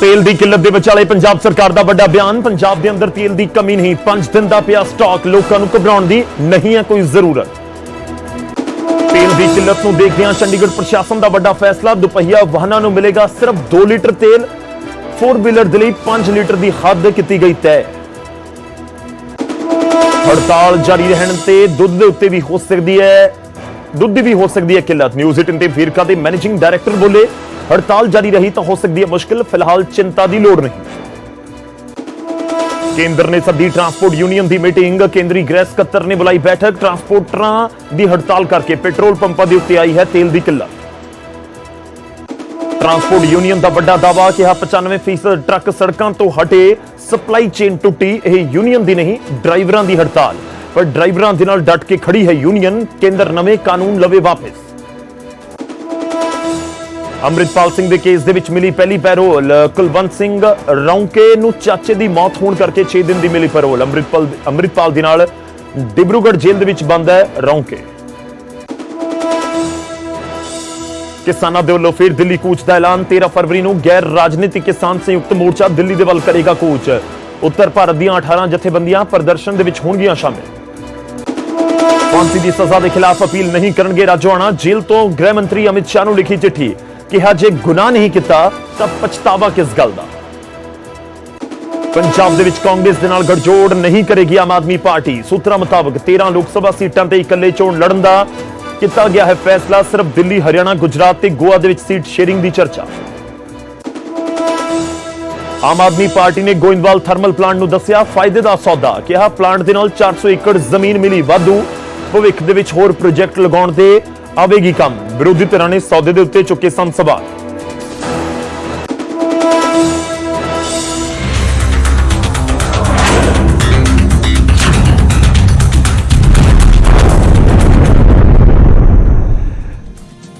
ਤੇਲ ਦੀ ਕਿੱਲਤ ਦੇ ਵਿਚਾਲੇ ਪੰਜਾਬ ਸਰਕਾਰ ਦਾ ਵੱਡਾ ਬਿਆਨ, ਪੰਜਾਬ ਦੇ ਅੰਦਰ ਤੇਲ ਦੀ ਕਮੀ ਨਹੀਂ 5 ਦਿਨ ਦਾ ਪਿਆ ਸਟਾਕ, ਲੋਕਾਂ ਨੂੰ ਘਬਰਾਉਣ ਦੀ ਨਹੀਂ ਹੈ ਕੋਈ ਜ਼ਰੂਰਤ। ਤੇਲ ਦੀ ਕਿੱਲਤ ਨੂੰ ਦੇਖਦਿਆਂ ਚੰਡੀਗੜ੍ਹ ਪ੍ਰਸ਼ਾਸਨ ਦਾ ਵੱਡਾ ਫੈਸਲਾ, ਦੁਪਹੀਆ ਵਾਹਨਾਂ ਨੂੰ ਮਿਲੇਗਾ ਸਿਰਫ 2 ਲੀਟਰ ਤੇਲ 4 ਵੀਲਰ ਦੇ ਲਈ 5 ਲੀਟਰ ਦੀ ਹੱਦ ਕੀਤੀ ਗਈ ਤੈਅ। ਹੜਤਾਲ ਜਾਰੀ ਰਹਿਣ ਤੇ ਦੁੱਧ ਦੇ ਉੱਤੇ ਵੀ ਹੋ ਸਕਦੀ ਹੈ, ਦੁੱਧ ਦੀ ਵੀ ਹੋ ਸਕਦੀ ਹੈ ਕਿੱਲਤ। ਨਿਊਜ਼ 18 ਤੇ ਫੀਰਕਾ ਦੇ ਮੈਨੇਜਿੰਗ ਡਾਇਰੈਕਟਰ ਬੋਲੇ ਹੜਤਾਲ ਜਾਰੀ ਰਹੀ ਤਾਂ ਹੋ ਸਕਦੀ ਹੈ ਮੁਸ਼ਕਿਲ, ਫਿਲਹਾਲ ਚਿੰਤਾ ਦੀ ਲੋੜ ਨਹੀਂ। ਕੇਂਦਰ ਨੇ ਸੱਦੀ ਟਰਾਂਸਪੋਰਟ ਯੂਨੀਅਨ ਦੀ ਮੀਟਿੰਗ, ਕੇਂਦਰੀ ਗ੍ਰਹਿ ਸਕੱਤਰ ਨੇ ਬੁਲਾਈ ਬੈਠਕ, ਟਰਾਂਸਪੋਰਟਰਾਂ ਦੀ ਹੜਤਾਲ ਕਰਕੇ ਪੈਟਰੋਲ ਪੰਪਾਂ ਦੇ ਉੱਤੇ ਆਈ ਹੈ ਤੇਲ ਦੀ ਕਿੱਲਤ। ਟਰਾਂਸਪੋਰਟ ਯੂਨੀਅਨ ਦਾ ਵੱਡਾ ਦਾਵਾ ਕਿਹਾ 95% ਟਰੱਕ ਸੜਕਾਂ ਤੋਂ ਹਟੇ, ਸਪਲਾਈ ਚੇਨ ਟੁੱਟੀ, ਇਹ ਯੂਨੀਅਨ ਦੀ ਨਹੀਂ, ਡਰਾਈਵਰਾਂ ਦੀ ਹੜਤਾਲ। ਪਰ ਡਰਾਈਵਰਾਂ ਦੇ ਨਾਲ ਡਟ ਕੇ ਖੜੀ ਹੈ ਯੂਨੀਅਨ, ਕੇਂਦਰ ਨਵੇਂ ਕਾਨੂੰਨ ਲਵੇ ਵਾਪਸ। ਅੰਮ੍ਰਿਤਪਾਲ ਸਿੰਘ ਦੇ ਕੇਸ ਦੇ ਵਿੱਚ ਮਿਲੀ ਪਹਿਲੀ ਪੈਰੋਲ। ਕੁਲਵੰਤ ਸਿੰਘ ਰੌਂਕੇ ਨੂੰ ਚਾਚੇ ਦੀ ਮੌਤ ਹੋਣ ਕਰਕੇ 6 ਦਿਨ ਦੀ ਮਿਲੀ ਪੈਰੋਲ। ਅੰਮ੍ਰਿਤਪਾਲ ਅੰਮ੍ਰਿਤਪਾਲ ਦੇ ਨਾਲ ਡਿਬਰੂਗੜ੍ਹ ਜੇਲ੍ਹ ਦੇ ਵਿੱਚ ਬੰਦ ਹੈ ਰੌਂਕੇ। ਕਿਸਾਨਾਂ ਦੇ ਵੱਲੋਂ ਫਿਰ ਦਿੱਲੀ ਕੂਚ ਦਾ ਐਲਾਨ। 13 ਫਰਵਰੀ ਨੂੰ ਗੈਰ ਰਾਜਨੀਤਿਕ ਕਿਸਾਨ ਸੰਯੁਕਤ ਮੋਰਚਾ ਦਿੱਲੀ ਦੇ ਵੱਲ ਕਰੇਗਾ ਕੂਚ। ਉੱਤਰ ਭਾਰਤ ਦੀਆਂ 18 ਜਥੇਬੰਦੀਆਂ ਪ੍ਰਦਰਸ਼ਨ ਦੇ ਵਿੱਚ ਹੋਣਗੀਆਂ ਸ਼ਾਮਿਲ। ਫਾਂਸੀ ਦੀ ਸਜ਼ਾ ਦੇ ਖਿਲਾਫ ਅਪੀਲ ਨਹੀਂ ਕਰਨਗੇ ਰਾਜੋਆਣਾ। ਜੇਲ੍ਹ ਤੋਂ ਗ੍ਰਹਿ ਮੰਤਰੀ ਅਮਿਤ ਸ਼ਾਹ ਨੂੰ ਲਿਖੀ ਚਿੱਠੀ। ਕਿਹਾ ਜੇ ਗੁਨਾਹ ਨਹੀਂ ਕੀਤਾ, ਤਾਂ ਪਛਤਾਵਾ ਕਿਸ ਗੱਲ ਦਾ। ਪੰਜਾਬ ਦੇ ਵਿੱਚ ਕਾਂਗਰਸ ਦੇ ਨਾਲ ਗੜਜੋੜ ਨਹੀਂ ਕਰੇਗੀ ਆਮ ਆਦਮੀ ਪਾਰਟੀ। ਸੂਤਰਾਂ ਮੁਤਾਬਕ 13 ਲੋਕ ਸਭਾ ਸੀਟਾਂ ਤੇ ਇਕੱਲੇ ਚੋਣ ਲੜਨ ਦਾ ਕੀਤਾ ਗਿਆ ਹੈ ਫੈਸਲਾ, ਸਿਰਫ ਦਿੱਲੀ, ਹਰਿਆਣਾ, ਗੁਜਰਾਤ ਤੇ ਗੋਆ ਦੇ ਵਿੱਚ ਸੀਟ ਸ਼ੇਅਰਿੰਗ ਦੀ ਚਰਚਾ। ਆਮ ਆਦਮੀ ਪਾਰਟੀ ਨੇ ਗੋਇੰਦਵਾਲ ਥਰਮਲ ਪਲਾਂਟ ਨੂੰ ਦੱਸਿਆ, ਫਾਇਦੇ ਦਾ ਸੌਦਾ। ਕਿਹਾ, ਪਲਾਂਟ ਦੇ ਨਾਲ 400 ਏਕੜ ਜ਼ਮੀਨ ਮਿਲੀ, ਵਾਧੂ। ਭਵਿੱਖ ਦੇ ਵਿੱਚ ਹੋਰ ਪ੍ਰੋਜੈਕਟ ਲਗਾਉਣ ਦੇ ਆਵੇਗੀ ਕੰਮ। ਵਿਰੋਧੀ ਧਿਰਾਂ ਨੇ ਸੌਦੇ ਦੇ ਉੱਤੇ ਚੁੱਕੇ ਸਨ ਸਵਾਲ।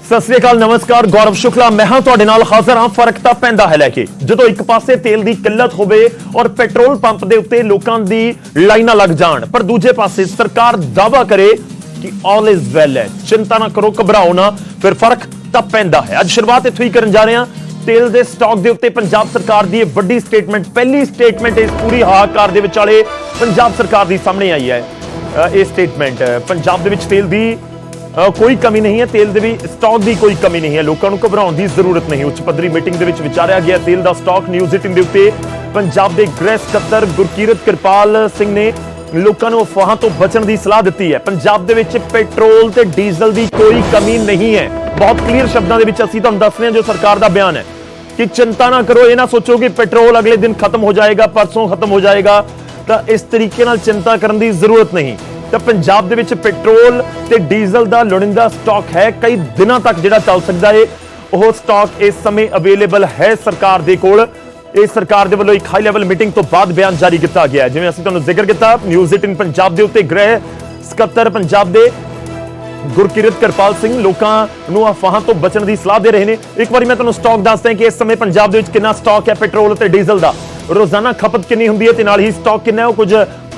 ਸਤਿ ਸ੍ਰੀ ਅਕਾਲ, ਨਮਸਕਾਰ, ਗੌਰਵ ਸ਼ੁਕਲਾ। ਮੈਂ ਹਾਂ ਤੁਹਾਡੇ ਨਾਲ ਹਾਜ਼ਰ ਹਾਂ। ਫ਼ਰਕ ਤਾਂ ਪੈਂਦਾ ਹੈ ਲੈ ਕੇ। ਜਦੋਂ ਇੱਕ ਪਾਸੇ ਤੇਲ ਦੀ ਕਿੱਲਤ ਹੋਵੇ ਔਰ ਪੈਟਰੋਲ ਪੰਪ ਦੇ ਉੱਤੇ ਲੋਕਾਂ ਦੀ ਲਾਈਨਾਂ ਲੱਗ ਜਾਣ, ਪਰ ਦੂਜੇ ਪਾਸੇ ਸਰਕਾਰ ਦਾਵਾ ਕਰੇ ਕਿ ਆਲ ਇਜ਼ ਵੈਲ ਹੈ। ਚਿੰਤਾ ਨਾ ਕਰੋ, ਘਬਰਾਓ ਨਾ। ਫਿਰ ਫ਼ਰਕ ਤਾਂ ਪੈਂਦਾ ਹੈ। ਅੱਜ ਸ਼ੁਰੂਆਤ ਇੱਥੋਂ ਹੀ ਕਰਨ ਜਾ ਰਹੇ ਹਾਂ। ਤੇਲ ਦੇ ਸਟਾਕ ਦੇ ਉੱਤੇ ਪੰਜਾਬ ਸਰਕਾਰ ਦੀ ਇਹ ਵੱਡੀ ਸਟੇਟਮੈਂਟ ਪਹਿਲੀ ਸਟੇਟਮੈਂਟ ਇਸ ਪੂਰੀ ਹਾਹਾਕਾਰ ਦੇ ਵਿਚਾਲੇ ਪੰਜਾਬ ਸਰਕਾਰ ਦੀ ਸਾਹਮਣੇ ਆਈ ਹੈ। ਇਹ ਸਟੇਟਮੈਂਟ ਪੰਜਾਬ ਦੇ ਵਿੱਚ ਤੇਲ ਦੀ ਕੋਈ ਕਮੀ ਨਹੀਂ ਹੈ। ਤੇਲ ਦੇ ਵੀ ਸਟਾਕ ਦੀ ਕੋਈ ਕਮੀ ਨਹੀਂ ਹੈ। ਲੋਕਾਂ ਨੂੰ ਘਬਰਾਉਣ ਦੀ ਜ਼ਰੂਰਤ ਨਹੀਂ। ਉੱਚ ਪੱਧਰੀ ਮੀਟਿੰਗ ਦੇ ਵਿੱਚ ਵਿਚਾਰਿਆ ਗਿਆ ਤੇਲ ਦਾ ਸਟਾਕ ਨਿਊਜ਼ 18 ਦੇ ਉੱਤੇ ਪੰਜਾਬ ਦੇ ਗ੍ਰਹਿ ਸਕੱਤਰ ਗੁਰਕੀਰਤ ਕਿਰਪਾਲ ਸਿੰਘ ਨੇ ਲੋਕਾਂ ਨੂੰ ਅਫਵਾਹਾਂ ਤੋਂ ਬਚਣ ਦੀ ਸਲਾਹ ਦਿੱਤੀ ਹੈ। ਪੰਜਾਬ ਦੇ ਵਿੱਚ ਪੈਟਰੋਲ ਤੇ ਡੀਜ਼ਲ ਦੀ ਕੋਈ ਕਮੀ ਨਹੀਂ ਹੈ। ਬਹੁਤ ਕਲੀਅਰ ਸ਼ਬਦਾਂ ਦੇ ਵਿੱਚ ਅਸੀਂ ਤੁਹਾਨੂੰ ਦੱਸ ਰਹੇ ਹਾਂ ਜੋ ਸਰਕਾਰ ਦਾ ਬਿਆਨ ਹੈ ਕਿ ਚਿੰਤਾ ਨਾ ਕਰੋ, ਇਹ ਨਾ ਸੋਚੋ ਕਿ ਪੈਟਰੋਲ ਅਗਲੇ ਦਿਨ ਖਤਮ ਹੋ ਜਾਏਗਾ, ਪਰਸੋਂ ਖਤਮ ਹੋ ਜਾਏਗਾ। ਤਾਂ ਇਸ ਤਰੀਕੇ ਨਾਲ ਚਿੰਤਾ ਕਰਨ ਦੀ ਜ਼ਰੂਰਤ ਨਹੀਂ। ਤਾਂ ਪੰਜਾਬ ਦੇ ਵਿੱਚ ਪੈਟਰੋਲ ਤੇ ਡੀਜ਼ਲ ਦਾ ਲੋੜੀਂਦਾ ਸਟਾਕ ਹੈ। ਕਈ ਦਿਨਾਂ ਤੱਕ ਜਿਹੜਾ ਚੱਲ ਸਕਦਾ ਹੈ ਉਹ ਸਟਾਕ ਇਸ ਸਮੇਂ ਅਵੇਲੇਬਲ ਹੈ ਸਰਕਾਰ ਦੇ ਕੋਲ। ਇਹ ਸਰਕਾਰ ਦੇ ਵੱਲੋਂ ਇੱਕ ਹਾਈ ਲੈਵਲ ਮੀਟਿੰਗ ਤੋਂ ਬਾਅਦ ਬਿਆਨ ਜਾਰੀ ਕੀਤਾ ਗਿਆ ਹੈ। ਜਿਵੇਂ ਅਸੀਂ ਤੁਹਾਨੂੰ ਜ਼ਿਕਰ ਕੀਤਾ ਨਿਊਜ਼ 18 ਪੰਜਾਬ ਦੇ ਉੱਤੇ ਗ੍ਰਹਿ ਸਕੱਤਰ ਪੰਜਾਬ ਦੇ ਗੁਰਕਿਰਤ ਕਰਪਾਲ ਸਿੰਘ ਲੋਕਾਂ ਨੂੰ ਅਫਵਾਹਾਂ ਤੋਂ ਬਚਣ ਦੀ ਸਲਾਹ ਦੇ ਰਹੇ ਨੇ। ਇੱਕ ਵਾਰੀ ਮੈਂ ਤੁਹਾਨੂੰ ਸਟਾਕ ਦੱਸਦਾ ਕਿ ਇਸ ਸਮੇਂ ਪੰਜਾਬ ਦੇ ਵਿੱਚ ਕਿੰਨਾ ਸਟਾਕ ਹੈ ਪੈਟਰੋਲ ਅਤੇ ਡੀਜ਼ਲ ਦਾ। ਰੋਜ਼ਾਨਾ ਖਪਤ ਕਿੰਨੀ ਹੁੰਦੀ ਹੈ ਤੇ ਨਾਲ ਹੀ ਸਟਾਕ ਕਿੰਨਾ ਹੈ ਉਹ ਕੁਝ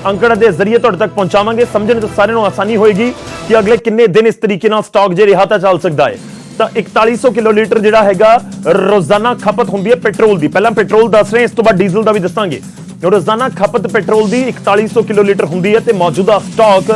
ਅੰਕੜਾ ਦੇ ਜ਼ਰੀਏ ਤੁਹਾਡੇ ਤੱਕ ਪਹੁੰਚਾਵਾਂਗੇ। ਸਮਝਣ ਤੋਂ ਸਾਰਿਆਂ ਨੂੰ ਆਸਾਨੀ ਹੋਏਗੀ ਕਿ ਅਗਲੇ ਕਿੰਨੇ ਦਿਨ ਇਸ ਤਰੀਕੇ ਨਾਲ ਸਟਾਕ ਜੇ ਰਿਹਾ ਤਾਂ ਚੱਲ ਸਕਦਾ ਹੈ। ਤਾਂ 4100 ਕਿਲੋਲੀਟਰ ਜਿਹੜਾ ਹੈਗਾ ਰੋਜ਼ਾਨਾ ਖਪਤ ਹੁੰਦੀ ਹੈ ਪੈਟਰੋਲ ਦੀ। ਪਹਿਲਾਂ ਪੈਟਰੋਲ ਦੱਸ ਰਹੇ ਇਸ ਤੋਂ ਬਾਅਦ ਡੀਜ਼ਲ ਦਾ ਵੀ ਦੱਸਾਂਗੇ। ਰੋਜ਼ਾਨਾ ਖਪਤ ਪੈਟਰੋਲ ਦੀ 4100 ਕਿਲੋਲੀਟਰ ਹੁੰਦੀ ਹੈ ਤੇ ਮੌਜੂਦਾ ਸਟਾਕ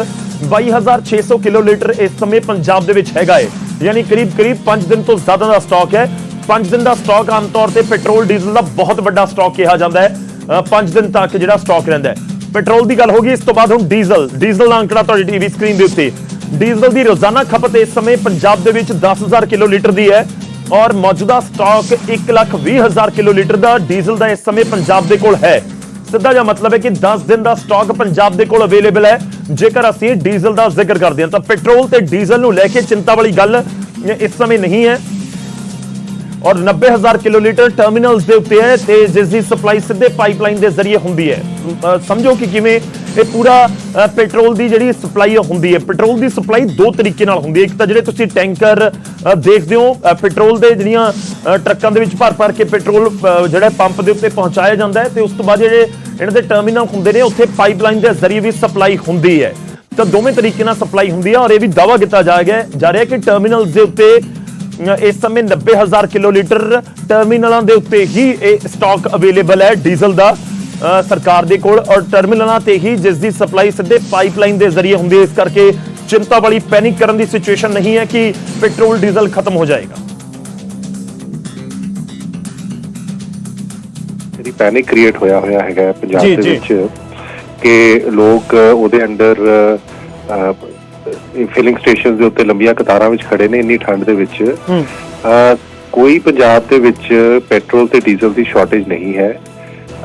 22600 ਕਿਲੋਲੀਟਰ ਇਸ ਸਮੇਂ ਪੰਜਾਬ ਦੇ ਵਿੱਚ ਹੈਗਾ ਹੈ ਯਾਨੀ ਕਰੀਬ ਕਰੀਬ 5 ਦਿਨ ਤੋਂ ਜ਼ਿਆਦਾ ਦਾ ਸਟਾਕ ਹੈ। 5 ਦਿਨ ਦਾ ਸਟਾਕ ਆਮ ਤੌਰ ਤੇ ਪੈਟਰੋਲ, ਡੀਜ਼ਲ ਦਾ ਬਹੁਤ ਵੱਡਾ ਸਟਾਕ ਕਿਹਾ ਜਾਂਦਾ ਹੈ। 5 ਦਿਨ ਤੱਕ ਜਿਹੜਾ ਸਟਾਕ ਰਹਿੰਦਾ ਹੈ। ਪੈਟਰੋਲ ਦੀ ਗੱਲ ਹੋ ਗਈ, ਇਸ ਤੋਂ ਬਾਅਦ ਹੁਣ ਡੀਜ਼ਲ। ਡੀਜ਼ਲ ਦਾ ਅੰਕੜਾ ਤੁਹਾਡੀ ਟੀਵੀ ਸਕਰੀਨ ਦੇ ਉੱਤੇ। ਡੀਜ਼ਲ ਦੀ ਰੋਜ਼ਾਨਾ ਖਪਤ ਇਸ ਸਮੇਂ ਪੰਜਾਬ ਦੇ ਵਿੱਚ 10000 ਕਿਲੋਲੀਟਰ ਦੀ ਹੈ ਔਰ ਮੌਜੂਦਾ ਸਟਾਕ 120000 ਕਿਲੋਲੀਟਰ ਦਾ ਡੀਜ਼ਲ ਦਾ ਇਸ ਸਮੇਂ ਪੰਜਾਬ ਦੇ ਕੋਲ ਹੈ। ਸਿੱਧਾ ਜਿਹਾ ਮਤਲਬ ਹੈ ਕਿ 10 ਦਿਨ ਦਾ ਸਟਾਕ ਪੰਜਾਬ ਦੇ ਕੋਲ ਅਵੇਲੇਬਲ ਹੈ। ਜੇਕਰ ਅਸੀਂ ਡੀਜ਼ਲ ਦਾ ਜ਼ਿਕਰ ਕਰਦੇ ਹਾਂ ਤਾਂ ਪੈਟਰੋਲ ਤੇ ਡੀਜ਼ਲ ਨੂੰ ਲੈ ਕੇ ਚਿੰਤਾ ਵਾਲੀ ਗੱਲ ਇਸ ਸਮੇਂ ਨਹੀਂ ਹੈ। ਔਰ 90000 ਕਿਲੋਲੀਟਰ ਟਰਮੀਨਲਸ ਦੇ ਉੱਤੇ ਹੈ ਤੇ ਜਿਸ ਦੀ ਸਪਲਾਈ ਸਿੱਧੇ ਪਾਈਪਲਾਈਨ ਦੇ ਜ਼ਰੀਏ ਹੁੰਦੀ ਹੈ। ਸਮਝੋ ਕਿ ਕਿਵੇਂ ਇਹ ਪੂਰਾ ਪੈਟਰੋਲ ਦੀ ਜਿਹੜੀ ਸਪਲਾਈ ਹੁੰਦੀ ਹੈ। ਪੈਟਰੋਲ ਦੀ ਸਪਲਾਈ ਦੋ ਤਰੀਕੇ ਨਾਲ ਹੁੰਦੀ ਹੈ। ਇੱਕ ਤਾਂ ਜਿਹੜੇ ਤੁਸੀਂ ਟੈਂਕਰ ਦੇਖਦੇ ਹੋ ਪੈਟਰੋਲ ਦੇ ਜਿਹੜੀਆਂ ਟਰੱਕਾਂ ਦੇ ਵਿੱਚ ਭਰ ਭਰ ਕੇ ਪੈਟਰੋਲ ਜਿਹੜਾ ਪੰਪ ਦੇ ਉੱਤੇ ਪਹੁੰਚਾਇਆ ਜਾਂਦਾ ਹੈ ਤੇ ਉਸ ਤੋਂ ਬਾਅਦ ਜਿਹੜੇ ਇਹਨਾਂ ਦੇ ਟਰਮੀਨਲ ਹੁੰਦੇ ਨੇ, ਉੱਥੇ ਪਾਈਪਲਾਈਨ ਦੇ ਜ਼ਰੀਏ ਵੀ ਸਪਲਾਈ ਹੁੰਦੀ ਹੈ। ਤਾਂ ਦੋਵੇਂ ਤਰੀਕੇ ਨਾਲ ਸਪਲਾਈ ਹੁੰਦੀ ਹੈ ਔਰ ਇਹ ਵੀ ਦਾਵਾ ਕੀਤਾ ਜਾ ਗਿਆ ਜਾ ਰਿਹਾ ਕਿ ਟਰਮੀਨਲਸ ਦੇ ਉੱਤੇ ਇਸ ਸਮੇਂ 90000 ਕਿਲੋਲੀਟਰ ਟਰਮੀਨਲਾਂ ਦੇ ਉੱਤੇ ਹੀ ਇਹ ਸਟਾਕ ਅਵੇਲੇਬਲ ਹੈ ਡੀਜ਼ਲ ਦਾ। ਸਰਕਾਰ ਦੇ ਕੋਲ ਔਰ ਟਰਮੀਨਲਾਂ ਤੇ ਹੀ ਜਿਸ ਦੀ ਸਪਲਾਈ ਸਿੱਧੇ ਪਾਈਪਲਾਈਨ ਦੇ ਜ਼ਰੀਏ ਹੁੰਦੀ ਹੈ। ਇਸ ਕਰਕੇ ਚਿੰਤਾ ਵਾਲੀ ਪੈਨਿਕ ਕਰਨ ਦੀ ਸਿਚੁਏਸ਼ਨ ਨਹੀਂ ਹੈ ਕਿ ਪੈਟਰੋਲ ਡੀਜ਼ਲ ਖਤਮ ਹੋ ਜਾਏਗਾ। ਜਿਹੜੀ ਪੈਨਿਕ ਕ੍ਰੀਏਟ ਹੋਇਆ ਹੋਇਆ ਹੈਗਾ ਪੰਜਾਬ ਦੇ। ਵਿੱਚ ਕਿ ਲੋਕ ਉਹਦੇ ਅੰਡਰ ਫਿਲਿੰਗ ਸਟੇਸ਼ਨ ਦੇ ਉੱਤੇ ਲੰਬੀਆਂ ਕਤਾਰਾਂ ਵਿੱਚ ਖੜੇ ਨੇ ਇੰਨੀ ਠੰਡ ਦੇ ਵਿੱਚ। ਕੋਈ ਪੰਜਾਬ ਦੇ ਵਿੱਚ ਪੈਟਰੋਲ ਤੇ ਡੀਜ਼ਲ ਦੀ ਸ਼ਾਰਟੇਜ ਨਹੀਂ ਹੈ।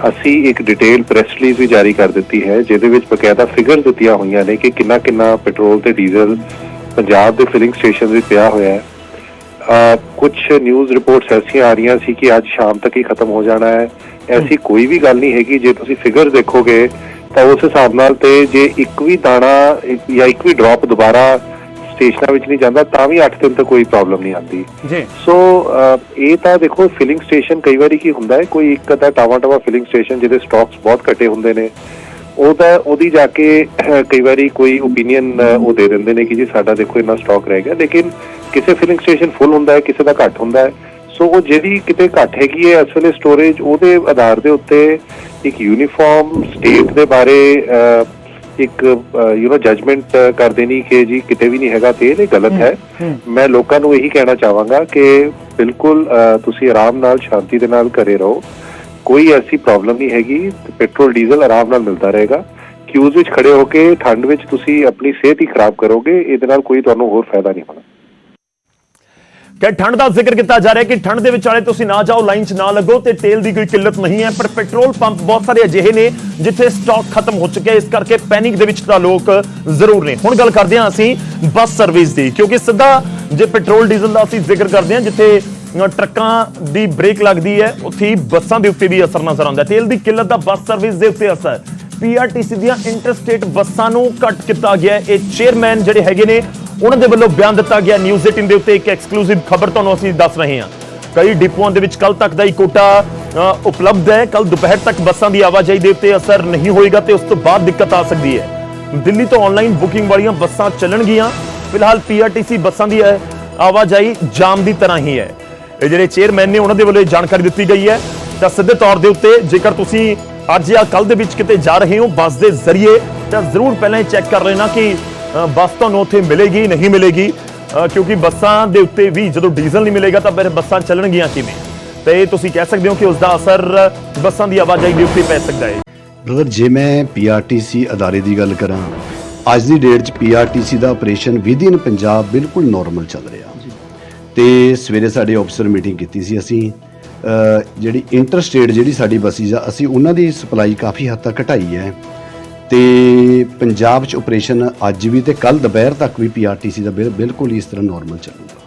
ਅਸੀਂ ਇੱਕ ਡਿਟੇਲ ਪ੍ਰੈਸ ਰਿਲੀਜ਼ ਵੀ ਜਾਰੀ ਕਰ ਦਿੱਤੀ ਹੈ ਜਿਹਦੇ ਵਿੱਚ ਬਕਾਇਦਾ ਫਿਗਰ ਦਿੱਤੀਆਂ ਹੋਈਆਂ ਨੇ ਕਿ ਕਿੰਨਾ ਕਿੰਨਾ ਪੈਟਰੋਲ ਤੇ ਡੀਜ਼ਲ ਪੰਜਾਬ ਦੇ ਫਿਲਿੰਗ ਸਟੇਸ਼ਨ ਵਿੱਚ ਪਿਆ ਹੋਇਆ ਹੈ। ਕੁਝ ਨਿਊਜ਼ ਰਿਪੋਰਟਸ ਐਸੀਆਂ ਆ ਰਹੀਆਂ ਸੀ ਕਿ ਅੱਜ ਸ਼ਾਮ ਤੱਕ ਹੀ ਖਤਮ ਹੋ ਜਾਣਾ ਹੈ। ਐਸੀ ਕੋਈ ਵੀ ਗੱਲ ਨਹੀਂ ਹੈਗੀ। ਜੇ ਤੁਸੀਂ ਫਿਗਰ ਦੇਖੋਗੇ ਤਾਂ ਉਸ ਹਿਸਾਬ ਨਾਲ ਤੇ ਜੇ ਇੱਕ ਵੀ ਦਾਣਾ ਜਾਂ ਇੱਕ ਵੀ ਡ੍ਰੌਪ ਦੁਬਾਰਾ ਸਟੇਸ਼ਨਾਂ ਵਿੱਚ ਨਹੀਂ ਜਾਂਦਾ ਤਾਂ ਵੀ 8 ਦਿਨ ਤੱਕ ਕੋਈ ਪ੍ਰੋਬਲਮ ਨਹੀਂ ਆਉਂਦੀ। ਜੀ। ਸੋ ਇਹ ਤਾਂ ਦੇਖੋ ਫਿਲਿੰਗ ਸਟੇਸ਼ਨ ਕਈ ਵਾਰੀ ਕੀ ਹੁੰਦਾ ਹੈ ਕੋਈ ਇੱਕ ਅੱਧਾ ਟਾਵਾ ਟਾਵਾ ਫਿਲਿੰਗ ਸਟੇਸ਼ਨ ਜਿਹਦੇ ਸਟਾਕਸ ਬਹੁਤ ਘਟੇ ਹੁੰਦੇ ਨੇ ਉਹਦਾ ਉਹਦੀ ਜਾ ਕੇ ਕਈ ਵਾਰੀ ਕੋਈ ਓਪੀਨੀਅਨ ਉਹ ਦੇ ਦਿੰਦੇ ਨੇ ਕਿ ਜੀ ਸਾਡਾ ਦੇਖੋ ਇੰਨਾ ਸਟਾਕ ਰਹਿ ਗਿਆ। ਲੇਕਿਨ ਕਿਸੇ ਫਿਲਿੰਗ ਸਟੇਸ਼ਨ ਫੁੱਲ ਹੁੰਦਾ ਹੈ ਕਿਸੇ ਦਾ ਘੱਟ ਹੁੰਦਾ ਹੈ। ਸੋ ਉਹ ਜਿਹੜੀ ਕਿਤੇ ਘੱਟ ਹੈਗੀ ਹੈ ਇਸ ਵੇਲੇ ਸਟੋਰੇਜ ਉਹਦੇ ਆਧਾਰ ਦੇ ਉੱਤੇ ਇੱਕ ਯੂਨੀਫਾਰਮ ਸਟੇਟ ਦੇ ਬਾਰੇ ਇੱਕ ਯੂ نو ਜਜਮੈਂਟ ਕਰ ਦੇਣੀ ਕਿ ਜੀ ਕਿਤੇ ਵੀ ਨਹੀਂ ਹੈਗਾ ਤੇਲ ਇਹ ਗਲਤ ਹੈ। ਮੈਂ ਲੋਕਾਂ ਨੂੰ ਇਹੀ ਕਹਿਣਾ ਚਾਹਾਂਗਾ ਕਿ ਬਿਲਕੁਲ ਤੁਸੀਂ ਆਰਾਮ ਨਾਲ ਸ਼ਾਂਤੀ ਦੇ ਨਾਲ ਘਰੇ ਰਹੋ। ਕੋਈ ਐਸੀ ਪ੍ਰੋਬਲਮ ਨਹੀਂ ਹੈਗੀ ਤੇ ਪੈਟਰੋਲ ਡੀਜ਼ਲ ਆਰਾਮ ਨਾਲ ਮਿਲਦਾ ਰਹੇਗਾ। ਕਿਊਜ਼ ਵਿੱਚ ਖੜੇ ਹੋ ਕੇ ਠੰਡ ਵਿੱਚ ਤੁਸੀਂ ਆਪਣੀ ਸਿਹਤ ਹੀ ਖਰਾਬ ਕਰੋਗੇ ਇਹਦੇ ਨਾਲ ਕੋਈ ਤੁਹਾਨੂੰ ਹੋਰ ਫਾਇਦਾ ਨਹੀਂ ਹੋਣਾ। ਕਿ ਠੰਡ ਦਾ ਜ਼ਿਕਰ ਕੀਤਾ ਜਾ ਰਿਹਾ ਕਿ ਠੰਡ ਦੇ ਵਿਚਾਲੇ ਤੁਸੀਂ ਨਾ ਜਾਓ, ਲਾਈਨ 'ਚ ਨਾ ਲੱਗੋ ਤੇ ਤੇਲ ਦੀ ਕੋਈ ਕਿੱਲਤ ਨਹੀਂ ਹੈ, ਪਰ ਪੈਟਰੋਲ ਪੰਪ ਬਹੁਤ ਸਾਰੇ ਅਜਿਹੇ ਨੇ ਜਿੱਥੇ ਸਟਾਕ ਖਤਮ ਹੋ ਚੁੱਕਿਆ ਇਸ ਕਰਕੇ ਪੈਨਿਕ ਦੇ ਵਿੱਚ ਤਾਂ ਲੋਕ ਜ਼ਰੂਰ ਨੇ। ਹੁਣ ਗੱਲ ਕਰਦੇ ਹਾਂ ਅਸੀਂ ਬੱਸ ਸਰਵਿਸ ਦੀ, ਕਿਉਂਕਿ ਸਿੱਧਾ ਜੇ ਪੈਟਰੋਲ, ਡੀਜ਼ਲ ਦਾ ਅਸੀਂ ਜ਼ਿਕਰ ਕਰਦੇ ਹਾਂ, ਜਿੱਥੇ ਟਰੱਕਾਂ ਦੀ ਬ੍ਰੇਕ ਲੱਗਦੀ ਹੈ, ਉੱਥੇ ਹੀ ਬੱਸਾਂ ਦੇ ਉੱਤੇ ਵੀ ਅਸਰ ਨਜ਼ਰ ਆਉਂਦਾ ਤੇਲ ਦੀ ਕਿੱਲਤ ਦਾ ਬੱਸ ਸਰਵਿਸ ਦੇ ਉੱਤੇ ਅਸਰ। ਪੀਆਰਟੀਸੀ ਦੀਆਂ ਇੰਟਰਸਟੇਟ ਬੱਸਾਂ ਨੂੰ ਕੱਟ ਕੀਤਾ ਗਿਆ ਇਹ ਚੇਅਰਮੈਨ ਜਿਹੜੇ ਹੈਗੇ ਨੇ ਉਹਨਾਂ ਦੇ ਵੱਲੋਂ ਬਿਆਨ ਦਿੱਤਾ ਗਿਆ। ਨਿਊਜ਼ 18 ਦੇ ਉੱਤੇ ਇੱਕ ਐਕਸਕਲੂਸਿਵ ਖਬਰ ਤੁਹਾਨੂੰ ਅਸੀਂ ਦੱਸ ਰਹੇ ਹਾਂ। ਕਈ ਡਿਪੂਆਂ ਦੇ ਵਿੱਚ ਕੱਲ ਤੱਕ ਦਾ ਹੀ ਕੋਟਾ ਉਪਲਬਧ ਹੈ। ਕੱਲ ਦੁਪਹਿਰ ਤੱਕ ਬੱਸਾਂ ਦੀ ਆਵਾਜਾਈ ਦੇ ਉੱਤੇ ਅਸਰ ਨਹੀਂ ਹੋਏਗਾ ਤੇ ਉਸ ਤੋਂ ਬਾਅਦ ਦਿੱਕਤ ਆ ਸਕਦੀ ਹੈ। ਦਿੱਲੀ ਤੋਂ ਆਨਲਾਈਨ ਬੁਕਿੰਗ ਵਾਲੀਆਂ ਬੱਸਾਂ ਚੱਲਣਗੀਆਂ। ਫਿਲਹਾਲ ਪੀਆਰਟੀਸੀ ਬੱਸਾਂ ਦੀ ਆਵਾਜਾਈ ਜਾਮ ਦੀ ਤਰ੍ਹਾਂ ਹੀ ਹੈ। ਇਹ ਜਿਹੜੇ ਚੇਅਰਮੈਨ ਨੇ ਉਹਨਾਂ ਦੇ ਵੱਲੋਂ ਇਹ ਜਾਣਕਾਰੀ ਦਿੱਤੀ ਗਈ ਹੈ। ਤਾਂ ਸਿੱਧੇ ਤੌਰ ਦੇ ਉੱਤੇ ਜੇਕਰ ਤੁਸੀਂ ਅੱਜ ਜਾਂ ਕੱਲ ਦੇ ਵਿੱਚ ਕਿਤੇ ਜਾ ਰਹੇ ਹੋ ਬੱਸ ਦੇ ਜ਼ਰੀਏ, ਤਾਂ ਜ਼ਰੂਰ ਪਹਿਲਾਂ ਇਹ ਚੈੱਕ ਕਰ ਲੈਣਾ ਕਿ ਬੱਸ ਤੁਹਾਨੂੰ ਉੱਥੇ ਮਿਲੇਗੀ ਨਹੀਂ ਮਿਲੇਗੀ। ਕਿਉਂਕਿ ਬੱਸਾਂ ਦੇ ਉੱਤੇ ਵੀ ਜਦੋਂ ਡੀਜ਼ਲ ਨਹੀਂ ਮਿਲੇਗਾ ਤਾਂ ਫਿਰ ਬੱਸਾਂ ਚੱਲਣਗੀਆਂ ਕਿਵੇਂ? ਤੇ ਇਹ ਤੁਸੀਂ ਕਹਿ ਸਕਦੇ ਹੋ ਕਿ ਉਸ ਦਾ ਅਸਰ ਬੱਸਾਂ ਦੀ ਆਵਾਜਾਈ ਦੇ ਉੱਤੇ ਪੈ ਸਕਦਾ ਹੈ। ਬ੍ਰਦਰ ਜੇ ਮੈਂ ਪੀਆਰਟੀਸੀ ਅਦਾਰੇ ਦੀ ਗੱਲ ਕਰਾਂ ਅੱਜ ਦੀ ਡੇਟ 'ਚ ਪੀਆਰਟੀਸੀ ਦਾ ਆਪਰੇਸ਼ਨ ਵਿਦਿਨ ਪੰਜਾਬ ਬਿਲਕੁਲ ਨਾਰਮਲ ਚੱਲ ਰਿਹਾ। ਤੇ ਸਵੇਰੇ ਸਾਡੇ ਆਫੀਸਰ ਮੀਟਿੰਗ ਕੀਤੀ ਸੀ ਅਸੀਂ। ਜਿਹੜੀ ਇੰਟਰ ਸਟੇਟ ਜਿਹੜੀ ਸਾਡੀ ਬੱਸਿਸ ਆ ਅਸੀਂ ਉਹਨਾਂ ਦੀ ਸਪਲਾਈ ਕਾਫੀ ਹੱਦ ਤੱਕ ਘਟਾਈ ਹੈ। ਤੇ ਪੰਜਾਬ 'ਚ ਆਪਰੇਸ਼ਨ ਅੱਜ ਵੀ ਤੇ ਕੱਲ ਦੁਪਹਿਰ ਤੱਕ ਵੀ ਪੀਆਰਟੀਸੀ ਦਾ ਬਿਲ- ਬਿਲਕੁਲ ਇਸ ਤਰ੍ਹਾਂ ਨਾਰਮਲ ਚੱਲੂਗਾ।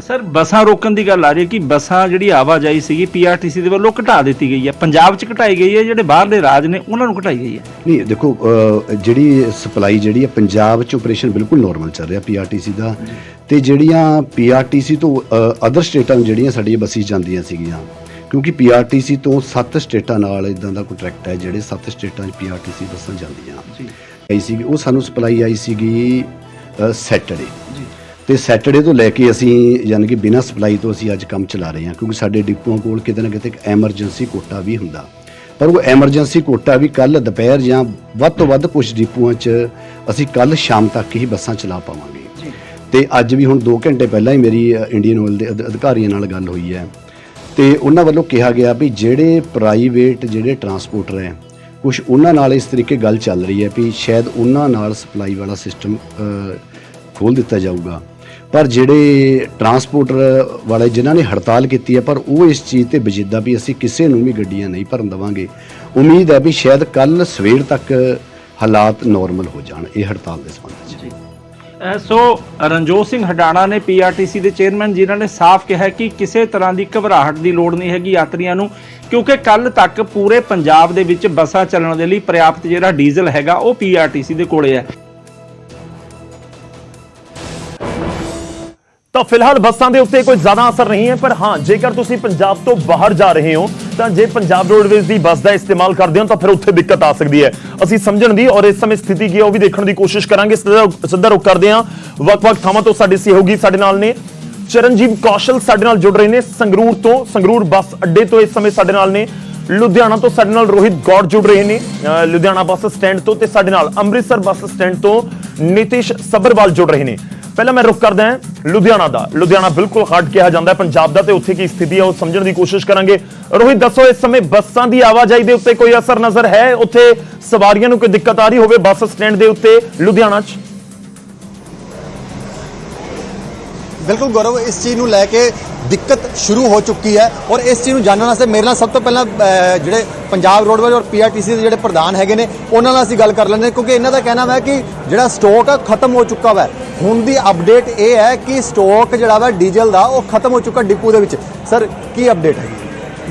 ਸਰ ਬੱਸਾਂ ਰੋਕਣ ਦੀ ਗੱਲ ਆ ਰਹੀ ਹੈ ਕਿ ਬੱਸਾਂ ਜਿਹੜੀ ਆਵਾਜਾਈ ਸੀਗੀ ਪੀਆਰਟੀਸੀ ਦੇ ਵੱਲੋਂ ਘਟਾ ਦਿੱਤੀ ਗਈ ਹੈ। ਪੰਜਾਬ 'ਚ ਘਟਾਈ ਗਈ ਹੈ ਜਿਹੜੇ ਬਾਹਰਲੇ ਰਾਜ ਨੇ ਉਹਨਾਂ ਨੂੰ ਘਟਾਈ ਗਈ ਹੈ। ਨਹੀਂ ਦੇਖੋ ਜਿਹੜੀ ਸਪਲਾਈ ਜਿਹੜੀ ਹੈ ਪੰਜਾਬ 'ਚ ਆਪਰੇਸ਼ਨ ਬਿਲਕੁਲ ਨਾਰਮਲ ਚੱਲ ਰਿਹਾ ਪੀਆਰਟੀਸੀ ਦਾ। ਤੇ ਜਿਹੜੀਆਂ ਪੀਆਰਟੀਸੀ ਤੋਂ ਅਦਰ ਸਟੇਟਾਂ ਨੂੰ ਜਿਹੜੀਆਂ ਸਾਡੀਆਂ ਬੱਸਿਸ ਜਾਂਦੀਆਂ ਸੀਗੀਆਂ ਕਿਉਂਕਿ ਪੀਆਰਟੀਸੀ ਤੋਂ ਸੱਤ ਸਟੇਟਾਂ ਨਾਲ ਇਦਾਂ ਦਾ ਕੰਟਰੈਕਟ ਹੈ ਜਿਹੜੇ ਸੱਤ ਸਟੇਟਾਂ 'ਚ ਪੀਆਰਟੀਸੀ ਬੱਸਾਂ ਜਾਂਦੀਆਂ। ਜੀ। ਆਈ ਸੀਗੀ ਉਹ ਸਾਨੂੰ ਸਪਲਾਈ ਆਈ ਸੀਗੀ ਸੈਟਰਡੇ ਤੇ ਸੈਟਰਡੇ ਤੋਂ ਲੈ ਕੇ ਅਸੀਂ ਯਾਨੀ ਕਿ ਬਿਨਾਂ ਸਪਲਾਈ ਤੋਂ ਅਸੀਂ ਅੱਜ ਕੰਮ ਚਲਾ ਰਹੇ ਹਾਂ ਕਿਉਂਕਿ ਸਾਡੇ ਡਿਪੂਆਂ ਕੋਲ ਕਿਤੇ ਨਾ ਕਿਤੇ ਇੱਕ ਐਮਰਜੈਂਸੀ ਕੋਟਾ ਵੀ ਹੁੰਦਾ। ਪਰ ਉਹ ਐਮਰਜੈਂਸੀ ਕੋਟਾ ਵੀ ਕੱਲ ਦੁਪਹਿਰ ਜਾਂ ਵੱਧ ਤੋਂ ਵੱਧ ਕੁਝ ਡਿਪੂਆਂ 'ਚ ਅਸੀਂ ਕੱਲ ਸ਼ਾਮ ਤੱਕ ਹੀ ਬੱਸਾਂ ਚਲਾ ਪਾਵਾਂਗੇ। ਤੇ ਅੱਜ ਵੀ ਹੁਣ 2 ਘੰਟੇ ਪਹਿਲਾਂ ਹੀ ਮੇਰੀ ਇੰਡੀਅਨ ਆਇਲ ਦੇ ਅਧ- ਅਧਿਕਾਰੀਆਂ ਨਾਲ ਗੱਲ ਹੋਈ ਹੈ। ਤੇ ਉਹਨਾਂ ਵੱਲੋਂ ਕਿਹਾ ਗਿਆ ਵੀ ਜਿਹੜੇ ਪ੍ਰਾਈਵੇਟ ਜਿਹੜੇ ਟਰਾਂਸਪੋਰਟਰ ਹੈ ਕੁਝ ਉਹਨਾਂ ਨਾਲ ਇਸ ਤਰੀਕੇ ਗੱਲ ਚੱਲ ਰਹੀ ਹੈ ਵੀ ਸ਼ਾਇਦ ਉਹਨਾਂ ਨਾਲ ਸਪਲਾਈ ਵਾਲਾ ਸਿਸਟਮ ਖੋਲ ਦਿੱਤਾ ਜਾਊਗਾ। ਪਰ ਜਿਹੜੇ ਟਰਾਂਸਪੋਰਟਰ ਵਾਲੇ ਜਿਨ੍ਹਾਂ ਨੇ ਹੜਤਾਲ ਕੀਤੀ ਹੈ, ਪਰ ਉਹ ਇਸ ਚੀਜ਼ ਤੇ ਵਜੀਦਾ ਵੀ ਅਸੀਂ ਕਿਸੇ ਨੂੰ ਵੀ ਗੱਡੀਆਂ ਨਹੀਂ ਭਰਨ ਦੇਵਾਂਗੇ। ਉਮੀਦ ਹੈ ਵੀ ਸ਼ਾਇਦ ਕੱਲ ਸਵੇਰ ਤੱਕ ਹਾਲਾਤ ਨਾਰਮਲ ਹੋ ਜਾਣ, ਇਹ ਹੜਤਾਲ ਦੇ ਸੰਬੰਧ ਵਿੱਚ। ਅਹ ਸੋ, ਰਣਜੋਤ ਸਿੰਘ ਹਡਾਣਾ ਨੇ ਪੀਆਰਟੀਸੀ ਦੇ ਚੇਅਰਮੈਨ ਜਿਨ੍ਹਾਂ ਨੇ ਸਾਫ਼ ਕਿਹਾ ਕਿ ਕਿਸੇ ਤਰ੍ਹਾਂ ਦੀ ਘਬਰਾਹਟ ਦੀ ਲੋੜ ਨਹੀਂ ਹੈਗੀ ਯਾਤਰੀਆਂ ਨੂੰ, ਕਿਉਂਕਿ ਕੱਲ ਤੱਕ ਪੂਰੇ ਪੰਜਾਬ ਦੇ ਵਿੱਚ ਬੱਸਾਂ ਚੱਲਣ ਦੇ ਲਈ ਪ੍ਰਿਆਪਤ ਜਿਹੜਾ ਡੀਜ਼ਲ ਹੈਗਾ, ਉਹ ਪੀਆਰਟੀਸੀ ਦੇ ਕੋਲੇ ਹੈ। ਤਾਂ ਫਿਲਹਾਲ ਬੱਸਾਂ ਦੇ ਉੱਤੇ ਕੋਈ ਜ਼ਿਆਦਾ ਅਸਰ ਨਹੀਂ ਹੈ, ਪਰ ਹਾਂ, ਜੇਕਰ ਤੁਸੀਂ ਪੰਜਾਬ ਤੋਂ ਬਾਹਰ ਜਾ ਰਹੇ ਹੋ, ਤਾਂ ਜੇ ਪੰਜਾਬ ਰੋਡਵੇਜ਼ ਦੀ ਬੱਸ ਦਾ ਇਸਤੇਮਾਲ ਕਰਦੇ ਹੋ, ਤਾਂ ਫਿਰ ਉੱਥੇ ਦਿੱਕਤ ਆ ਸਕਦੀ ਹੈ। ਅਸੀਂ ਸਮਝਣ ਦੀ ਔਰ ਇਸ ਸਮੇਂ ਸਥਿਤੀ ਕੀ ਹੈ, ਉਹ ਵੀ ਦੇਖਣ ਦੀ ਕੋਸ਼ਿਸ਼ ਕਰਾਂਗੇ। ਸਿੱਧਾ ਸਿੱਧਾ ਰੁਕ ਕਰਦੇ ਹਾਂ। ਵੱਖ-ਵੱਖ ਥਾਵਾਂ ਤੋਂ ਸਾਡੇ ਸਹਿਯੋਗੀ ਸਾਡੇ ਨਾਲ ਨੇ। ਚਰਨਜੀਤ ਕੌਸ਼ਲ ਸਾਡੇ ਨਾਲ ਜੁੜ ਰਹੇ ਨੇ। ਸੰਗਰੂਰ ਤੋਂ, ਸੰਗਰੂਰ ਬੱਸ ਅੱਡੇ ਤੋਂ ਇਸ ਸਮੇਂ ਸਾਡੇ ਨਾਲ ਨੇ। ਲੁਧਿਆਣਾ ਤੋਂ ਸਾਡੇ ਨਾਲ ਰੋਹਿਤ ਗੌੜ ਜੁੜ ਰਹੇ ਨੇ। ਲੁਧਿਆਣਾ ਬੱਸ ਸਟੈਂਡ ਤੋਂ ਤੇ ਸਾਡੇ ਨਾਲ ਅੰਮ੍ਰਿਤਸਰ ਬੱਸ ਸਟੈਂਡ ਤੋਂ ਨਿਤਿਸ਼ ਸੱਬਰਵਾਲ ਜੁੜ ਰਹੇ ਨੇ। ਪਹਿਲਾਂ ਮੈਂ ਰੁਕ ਕਰਦਾ ਹਾਂ, ਲੁਧਿਆਣਾ ਦਾ। ਲੁਧਿਆਣਾ ਬਿਲਕੁਲ ਹੱਟ ਕਿਹਾ ਜਾਂਦਾ ਹੈ, ਪੰਜਾਬ ਦਾ ਤੇ ਉੱਥੇ ਕੀ ਸਥਿਤੀ ਹੈ, ਉਹ ਸਮਝਣ ਦੀ ਕੋਸ਼ਿਸ਼ ਕਰਾਂਗੇ। ਰੋਹਿਤ, ਦੱਸੋ, ਇਸ ਸਮੇਂ ਬੱਸਾਂ ਦੀ ਆਵਾਜਾਈ ਦੇ ਉੱਤੇ ਕੋਈ ਅਸਰ ਨਜ਼ਰ ਹੈ? ਉੱਥੇ ਸਵਾਰੀਆਂ ਨੂੰ ਕੋਈ ਦਿੱਕਤ ਆ ਰਹੀ ਹੋਵੇ ਬੱਸ ਸਟੈਂਡ ਦੇ ਉੱਤੇ, ਲੁਧਿਆਣਾ 'ਚ? ਬਿਲਕੁਲ ਗੌਰਵ, ਇਸ ਚੀਜ਼ ਨੂੰ ਲੈ ਕੇ ਦਿੱਕਤ ਸ਼ੁਰੂ ਹੋ ਚੁੱਕੀ ਹੈ ਔਰ ਇਸ ਚੀਜ਼ ਨੂੰ ਜਾਣਨ ਵਾਸਤੇ ਮੇਰੇ ਨਾਲ ਸਭ ਤੋਂ ਪਹਿਲਾਂ ਜਿਹੜੇ ਪੰਜਾਬ ਰੋਡਵੇਜ਼ ਔਰ ਪੀਆਰਟੀਸੀ ਦੇ ਜਿਹੜੇ ਪ੍ਰਧਾਨ ਹੈਗੇ ਨੇ, ਉਹਨਾਂ ਨਾਲ ਅਸੀਂ ਗੱਲ ਕਰ ਲੈਂਦੇ ਕਿਉਂਕਿ ਇਹਨਾਂ ਦਾ ਕਹਿਣਾ ਹੈ ਕਿ ਜਿਹੜਾ ਸਟਾਕ ਆ, ਖਤਮ ਹੋ ਚੁੱਕਾ ਵਾ। ਹੁਣ ਦੀ ਅਪਡੇਟ ਇਹ ਹੈ ਕਿ ਸਟਾਕ ਜਿਹੜਾ ਵਾ, ਡੀਜ਼ਲ ਦਾ, ਉਹ ਖਤਮ ਹੋ ਚੁੱਕਾ ਡਿਪੂ ਦੇ ਵਿੱਚ। ਸਰ, ਕੀ ਅਪਡੇਟ ਹੈ?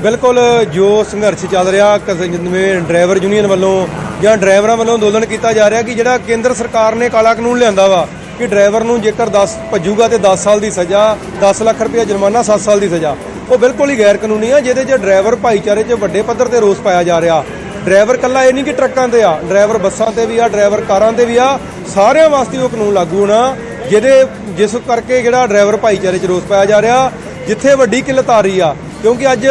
ਬਿਲਕੁਲ, ਜੋ ਸੰਘਰਸ਼ ਚੱਲ ਰਿਹਾ ਜਿਵੇਂ ਡਰਾਈਵਰ ਯੂਨੀਅਨ ਵੱਲੋਂ ਜਾਂ ਡਰਾਈਵਰਾਂ ਵੱਲੋਂ ਅੰਦੋਲਨ ਕੀਤਾ ਜਾ ਰਿਹਾ ਕਿ ਜਿਹੜਾ ਕੇਂਦਰ ਸਰਕਾਰ ਨੇ ਕਾਲਾ ਕਾਨੂੰਨ ਲਿਆਂਦਾ ਵਾ ਕਿ ਡਰਾਈਵਰ ਨੂੰ ਜੇਕਰ 10 ਭੱਜੂਗਾ ਤੇ 10 ਸਾਲ ਦੀ ਸਜ਼ਾ 10 ਲੱਖ ਰੁਪਏ ਜੁਰਮਾਨਾ 7 ਸਾਲ ਦੀ ਸਜ਼ਾ। ਉਹ ਬਿਲਕੁਲ ਹੀ ਗੈਰ ਕਾਨੂੰਨੀ ਆ, ਜਿਹਦੇ 'ਚ ਡਰਾਈਵਰ ਭਾਈਚਾਰੇ 'ਚ ਵੱਡੇ ਪੱਧਰ ਤੇ ਰੋਸ ਪਾਇਆ ਜਾ ਰਿਹਾ। ਡਰਾਈਵਰ ਕੱਲਾ ਇਹ ਨਹੀਂ ਕਿ ਟਰੱਕਾਂ ਤੇ ਆ, ਡਰਾਈਵਰ ਬੱਸਾਂ ਤੇ ਵੀ ਆ, ਡਰਾਈਵਰ ਕਾਰਾਂ ਤੇ ਵੀ ਆ, ਸਾਰਿਆਂ ਵਾਸਤੇ ਉਹ ਕਾਨੂੰਨ ਲਾਗੂ ਹੋਣਾ, ਜਿਹਦੇ ਜਿਸ ਕਰਕੇ ਜਿਹੜਾ ਡਰਾਈਵਰ ਭਾਈਚਾਰੇ 'ਚ ਰੋਸ ਪਾਇਆ ਜਾ ਰਿਹਾ, ਜਿੱਥੇ ਵੱਡੀ ਕਿੱਲਤ ਆ ਰਹੀ ਆ, ਕਿਉਂਕਿ ਅੱਜ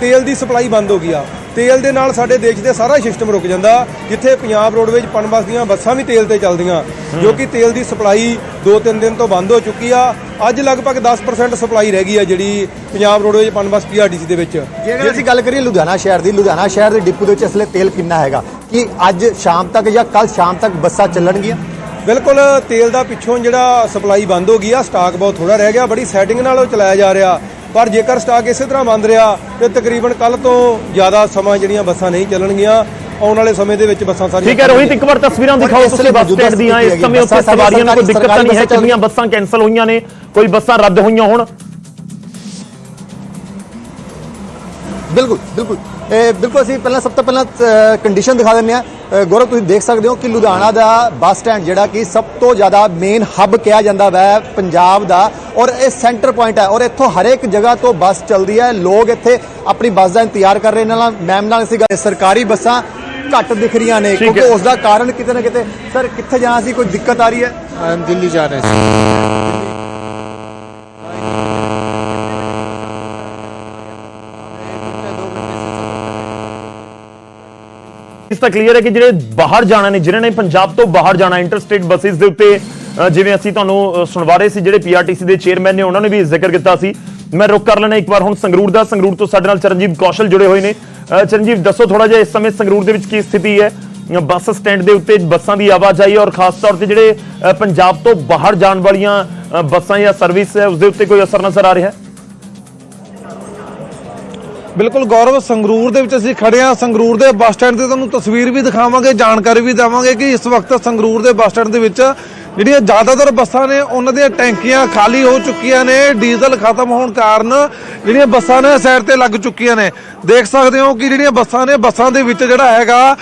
ਤੇਲ ਦੀ ਸਪਲਾਈ ਬੰਦ ਹੋ ਗਈ ਆ। ਤੇਲ ਦੇ ਨਾਲ ਸਾਡੇ ਦੇਸ਼ ਦੇ ਸਾਰਾ ਸਿਸਟਮ ਰੁਕ ਜਾਂਦਾ ਜਿੱਥੇ ਪੰਜਾਬ ਰੋਡਵੇਜ਼ ਪਨਬਸ ਦੀਆਂ ਬੱਸਾਂ ਵੀ ਤੇਲ ਤੇ ਚੱਲਦੀਆਂ ਜੋ ਕਿ ਤੇਲ ਦੀ ਸਪਲਾਈ 2-3 ਦਿਨ ਤੋਂ ਬੰਦ ਹੋ ਚੁੱਕੀ ਆ। ਅੱਜ ਲਗਭਗ 10% ਸਪਲਾਈ ਰਹਿ ਗਈ ਆ ਜਿਹੜੀ ਪੰਜਾਬ ਰੋਡਵੇਜ਼ ਪਨਬਸ ਪੀਆਰਡੀਸੀ ਦੇ ਵਿੱਚ। ਜੇਕਰ ਅਸੀਂ ਗੱਲ ਕਰੀਏ ਲੁਧਿਆਣਾ ਸ਼ਹਿਰ ਦੀ ਲੁਧਿਆਣਾ ਸ਼ਹਿਰ ਦੇ ਡਿਪੂ ਦੇ ਵਿੱਚ ਅਸਲੇ ਤੇਲ ਕਿੰਨਾ ਹੈਗਾ? ਕਿ ਅੱਜ ਸ਼ਾਮ ਤੱਕ ਜਾਂ ਕੱਲ ਸ਼ਾਮ ਤੱਕ ਬੱਸਾਂ ਚੱਲਣਗੀਆਂ? ਬਿਲਕੁਲ ਤੇਲ ਦਾ ਪਿੱਛੋਂ ਜਿਹੜਾ ਸਪਲਾਈ ਬੰਦ ਹੋ ਗਈ ਆ ਸਟਾਕ ਬਹੁਤ ਥੋੜਾ ਰਹਿ ਗਿਆ ਬੜੀ ਸੈਟਿੰਗ ਨਾਲ ਉਹ ਚਲਾਇਆ ਜਾ ਰਿਹਾ। ਪਰ ਜੇਕਰ ਸਟਾਕ ਇਸੇ ਤਰ੍ਹਾਂ ਬੰਦ ਰਿਹਾ ਤੇ ਤਕਰੀਬਨ ਕੱਲ ਤੋਂ ਜ਼ਿਆਦਾ ਸਮਾਂ ਜਿਹੜੀਆਂ ਬੱਸਾਂ ਨਹੀਂ ਚੱਲਣਗੀਆਂ ਆਉਣ ਵਾਲੇ ਸਮੇਂ ਦੇ ਵਿੱਚ ਬੱਸਾਂ ਸਾਰੀਆਂ ਠੀਕ ਹੈ ਰੋਹਿਤ ਇੱਕ ਵਾਰ ਤਸਵੀਰਾਂ ਦਿਖਾਓ ਤੁਸੀਂ ਵੇਲੇ ਬੱਸ ਸਟੈਂਡ ਦੀਆਂ ਇਸ ਸਮੇਂ ਉੱਤੇ ਸਵਾਰੀਆਂ ਨੂੰ ਕੋਈ ਦਿੱਕਤ ਨਹੀਂ ਹੈ ਬੱਸਾਂ ਕਿੰਨੀਆਂ ਬੱਸਾਂ ਕੈਨਸਲ ਹੋਈਆਂ ਨੇ ਕੋਈ ਬੱਸਾਂ ਰੱਦ ਹੋਈਆਂ ਹੋਣ? ਬਿਲਕੁਲ ਬਿਲਕੁਲ। ਇਹ ਬਿਲਕੁਲ ਅਸੀਂ ਪਹਿਲਾਂ ਸਭ ਤੋਂ ਪਹਿਲਾਂ ਕੰਡੀਸ਼ਨ ਦਿਖਾ ਦਿੰਦੇ ਆ ਗੌਰਵ ਤੁਸੀਂ ਦੇਖ ਸਕਦੇ ਹੋ ਕਿ ਲੁਧਿਆਣਾ ਦਾ ਬੱਸ ਸਟੈਂਡ ਜਿਹੜਾ ਕਿ ਸਭ ਤੋਂ ਜ਼ਿਆਦਾ ਮੇਨ ਹੱਬ ਕਿਹਾ ਜਾਂਦਾ ਵੈ ਪੰਜਾਬ ਦਾ ਔਰ ਇਹ ਸੈਂਟਰ ਪੁਆਇੰਟ ਹੈ ਔਰ ਇੱਥੋਂ ਹਰੇਕ ਜਗ੍ਹਾ ਤੋਂ ਬੱਸ ਚੱਲਦੀ ਹੈ। ਲੋਕ ਇੱਥੇ ਆਪਣੀ ਬੱਸ ਦਾ ਇੰਤਜ਼ਾਰ ਕਰ ਰਹੇ ਨਾਲ ਮੈਮ ਨਾਲ ਅਸੀਂ ਸਰਕਾਰੀ ਬੱਸਾਂ ਘੱਟ ਦਿਖ ਰਹੀਆਂ ਨੇ ਕਿਉਂਕਿ ਉਸ ਦਾ ਕਾਰਨ ਕਿਤੇ ਨਾ ਕਿਤੇ ਸਰ ਕਿੱਥੇ ਜਾਣਾ ਸੀ? ਕੋਈ ਦਿੱਕਤ ਆ ਰਹੀ ਹੈ? ਦਿੱਲੀ ਜਾ ਰਹੇ ਸੀ। ਤਾਂ ਕਲੀਅਰ ਹੈ ਕਿ ਜਿਹੜੇ ਬਾਹਰ ਜਾਣਾ ਨੇ, ਜਿਨ੍ਹਾਂ ਨੇ ਪੰਜਾਬ ਤੋਂ ਬਾਹਰ ਜਾਣਾ ਇੰਟਰਸਟੇਟ ਬੱਸਿਸ ਦੇ ਉੱਤੇ ਜਿਵੇਂ ਅਸੀਂ ਤੁਹਾਨੂੰ ਸੁਣਵਾ ਰਹੇ ਸੀ, ਜਿਹੜੇ ਪੀਆਰਟੀਸੀ ਦੇ ਚੇਅਰਮੈਨ ਨੇ, ਉਹਨਾਂ ਨੇ ਵੀ ਜ਼ਿਕਰ ਕੀਤਾ ਸੀ। ਮੈਂ ਰੁਕ ਕਰ ਲੈਣਾ ਇੱਕ ਵਾਰ ਹੁਣ ਸੰਗਰੂਰ ਦਾ, ਸੰਗਰੂਰ ਤੋਂ ਸਾਡੇ ਨਾਲ ਚਰਨਜੀਤ ਕੌਸ਼ਲ ਜੁੜੇ ਹੋਏ ਨੇ। ਚਰਨਜੀਤ, ਦੱਸੋ ਥੋੜਾ ਜਿਹਾ ਇਸ ਸਮੇਂ ਸੰਗਰੂਰ ਦੇ ਵਿੱਚ ਕੀ ਸਥਿਤੀ ਹੈ? ਬੱਸ ਸਟੈਂਡ ਦੇ ਉੱਤੇ ਬੱਸਾਂ ਦੀ ਆਵਾਜਾਈ ਔਰ ਖਾਸ ਤੌਰ ਤੇ ਜਿਹੜੇ ਪੰਜਾਬ ਤੋਂ ਬਾਹਰ ਜਾਣ ਵਾਲੀਆਂ ਬੱਸਾਂ ਜਾਂ ਸਰਵਿਸ ਹੈ ਉਸ ਦੇ ਉੱਤੇ ਕੋਈ ਅਸਰ ਨਜ਼ਰ ਆ ਰਿਹਾ ਹੈ? ਬਿਲਕੁਲ ਗੌਰਵ, ਸੰਗਰੂਰ ਦੇ ਵਿੱਚ ਅਸੀਂ ਖੜੇ ਆ ਸੰਗਰੂਰ ਦੇ ਬੱਸ ਸਟੈਂਡ ਤੇ ਤੁਹਾਨੂੰ ਤਸਵੀਰ ਵੀ ਦਿਖਾਵਾਂਗੇ, ਜਾਣਕਾਰੀ ਵੀ ਦੇਵਾਂਗੇ ਕਿ ਇਸ ਵਕਤ ਸੰਗਰੂਰ ਦੇ ਬੱਸ ਸਟੈਂਡ ਦੇ ਵਿੱਚ ਜਿਹੜੀਆਂ ਜ਼ਿਆਦਾਤਰ ਬੱਸਾਂ ਨੇ, ਉਹਨਾਂ ਦੀਆਂ ਟੈਂਕੀਆਂ ਖਾਲੀ ਹੋ ਚੁੱਕੀਆਂ ਨੇ, ਡੀਜ਼ਲ ਖਤਮ ਹੋਣ ਕਾਰਨ ਜਿਹੜੀਆਂ ਬੱਸਾਂ ਨੇ, ਸਾਈਡ ਤੇ ਲੱਗ ਚੁੱਕੀਆਂ ਨੇ। ਦੇਖ ਸਕਦੇ ਹੋ ਕਿ ਜਿਹੜੀਆਂ ਬੱਸਾਂ ਨੇ, ਬੱਸਾਂ ਦੇ ਵਿੱਚ ਜਿਹੜਾ ਹੈਗਾ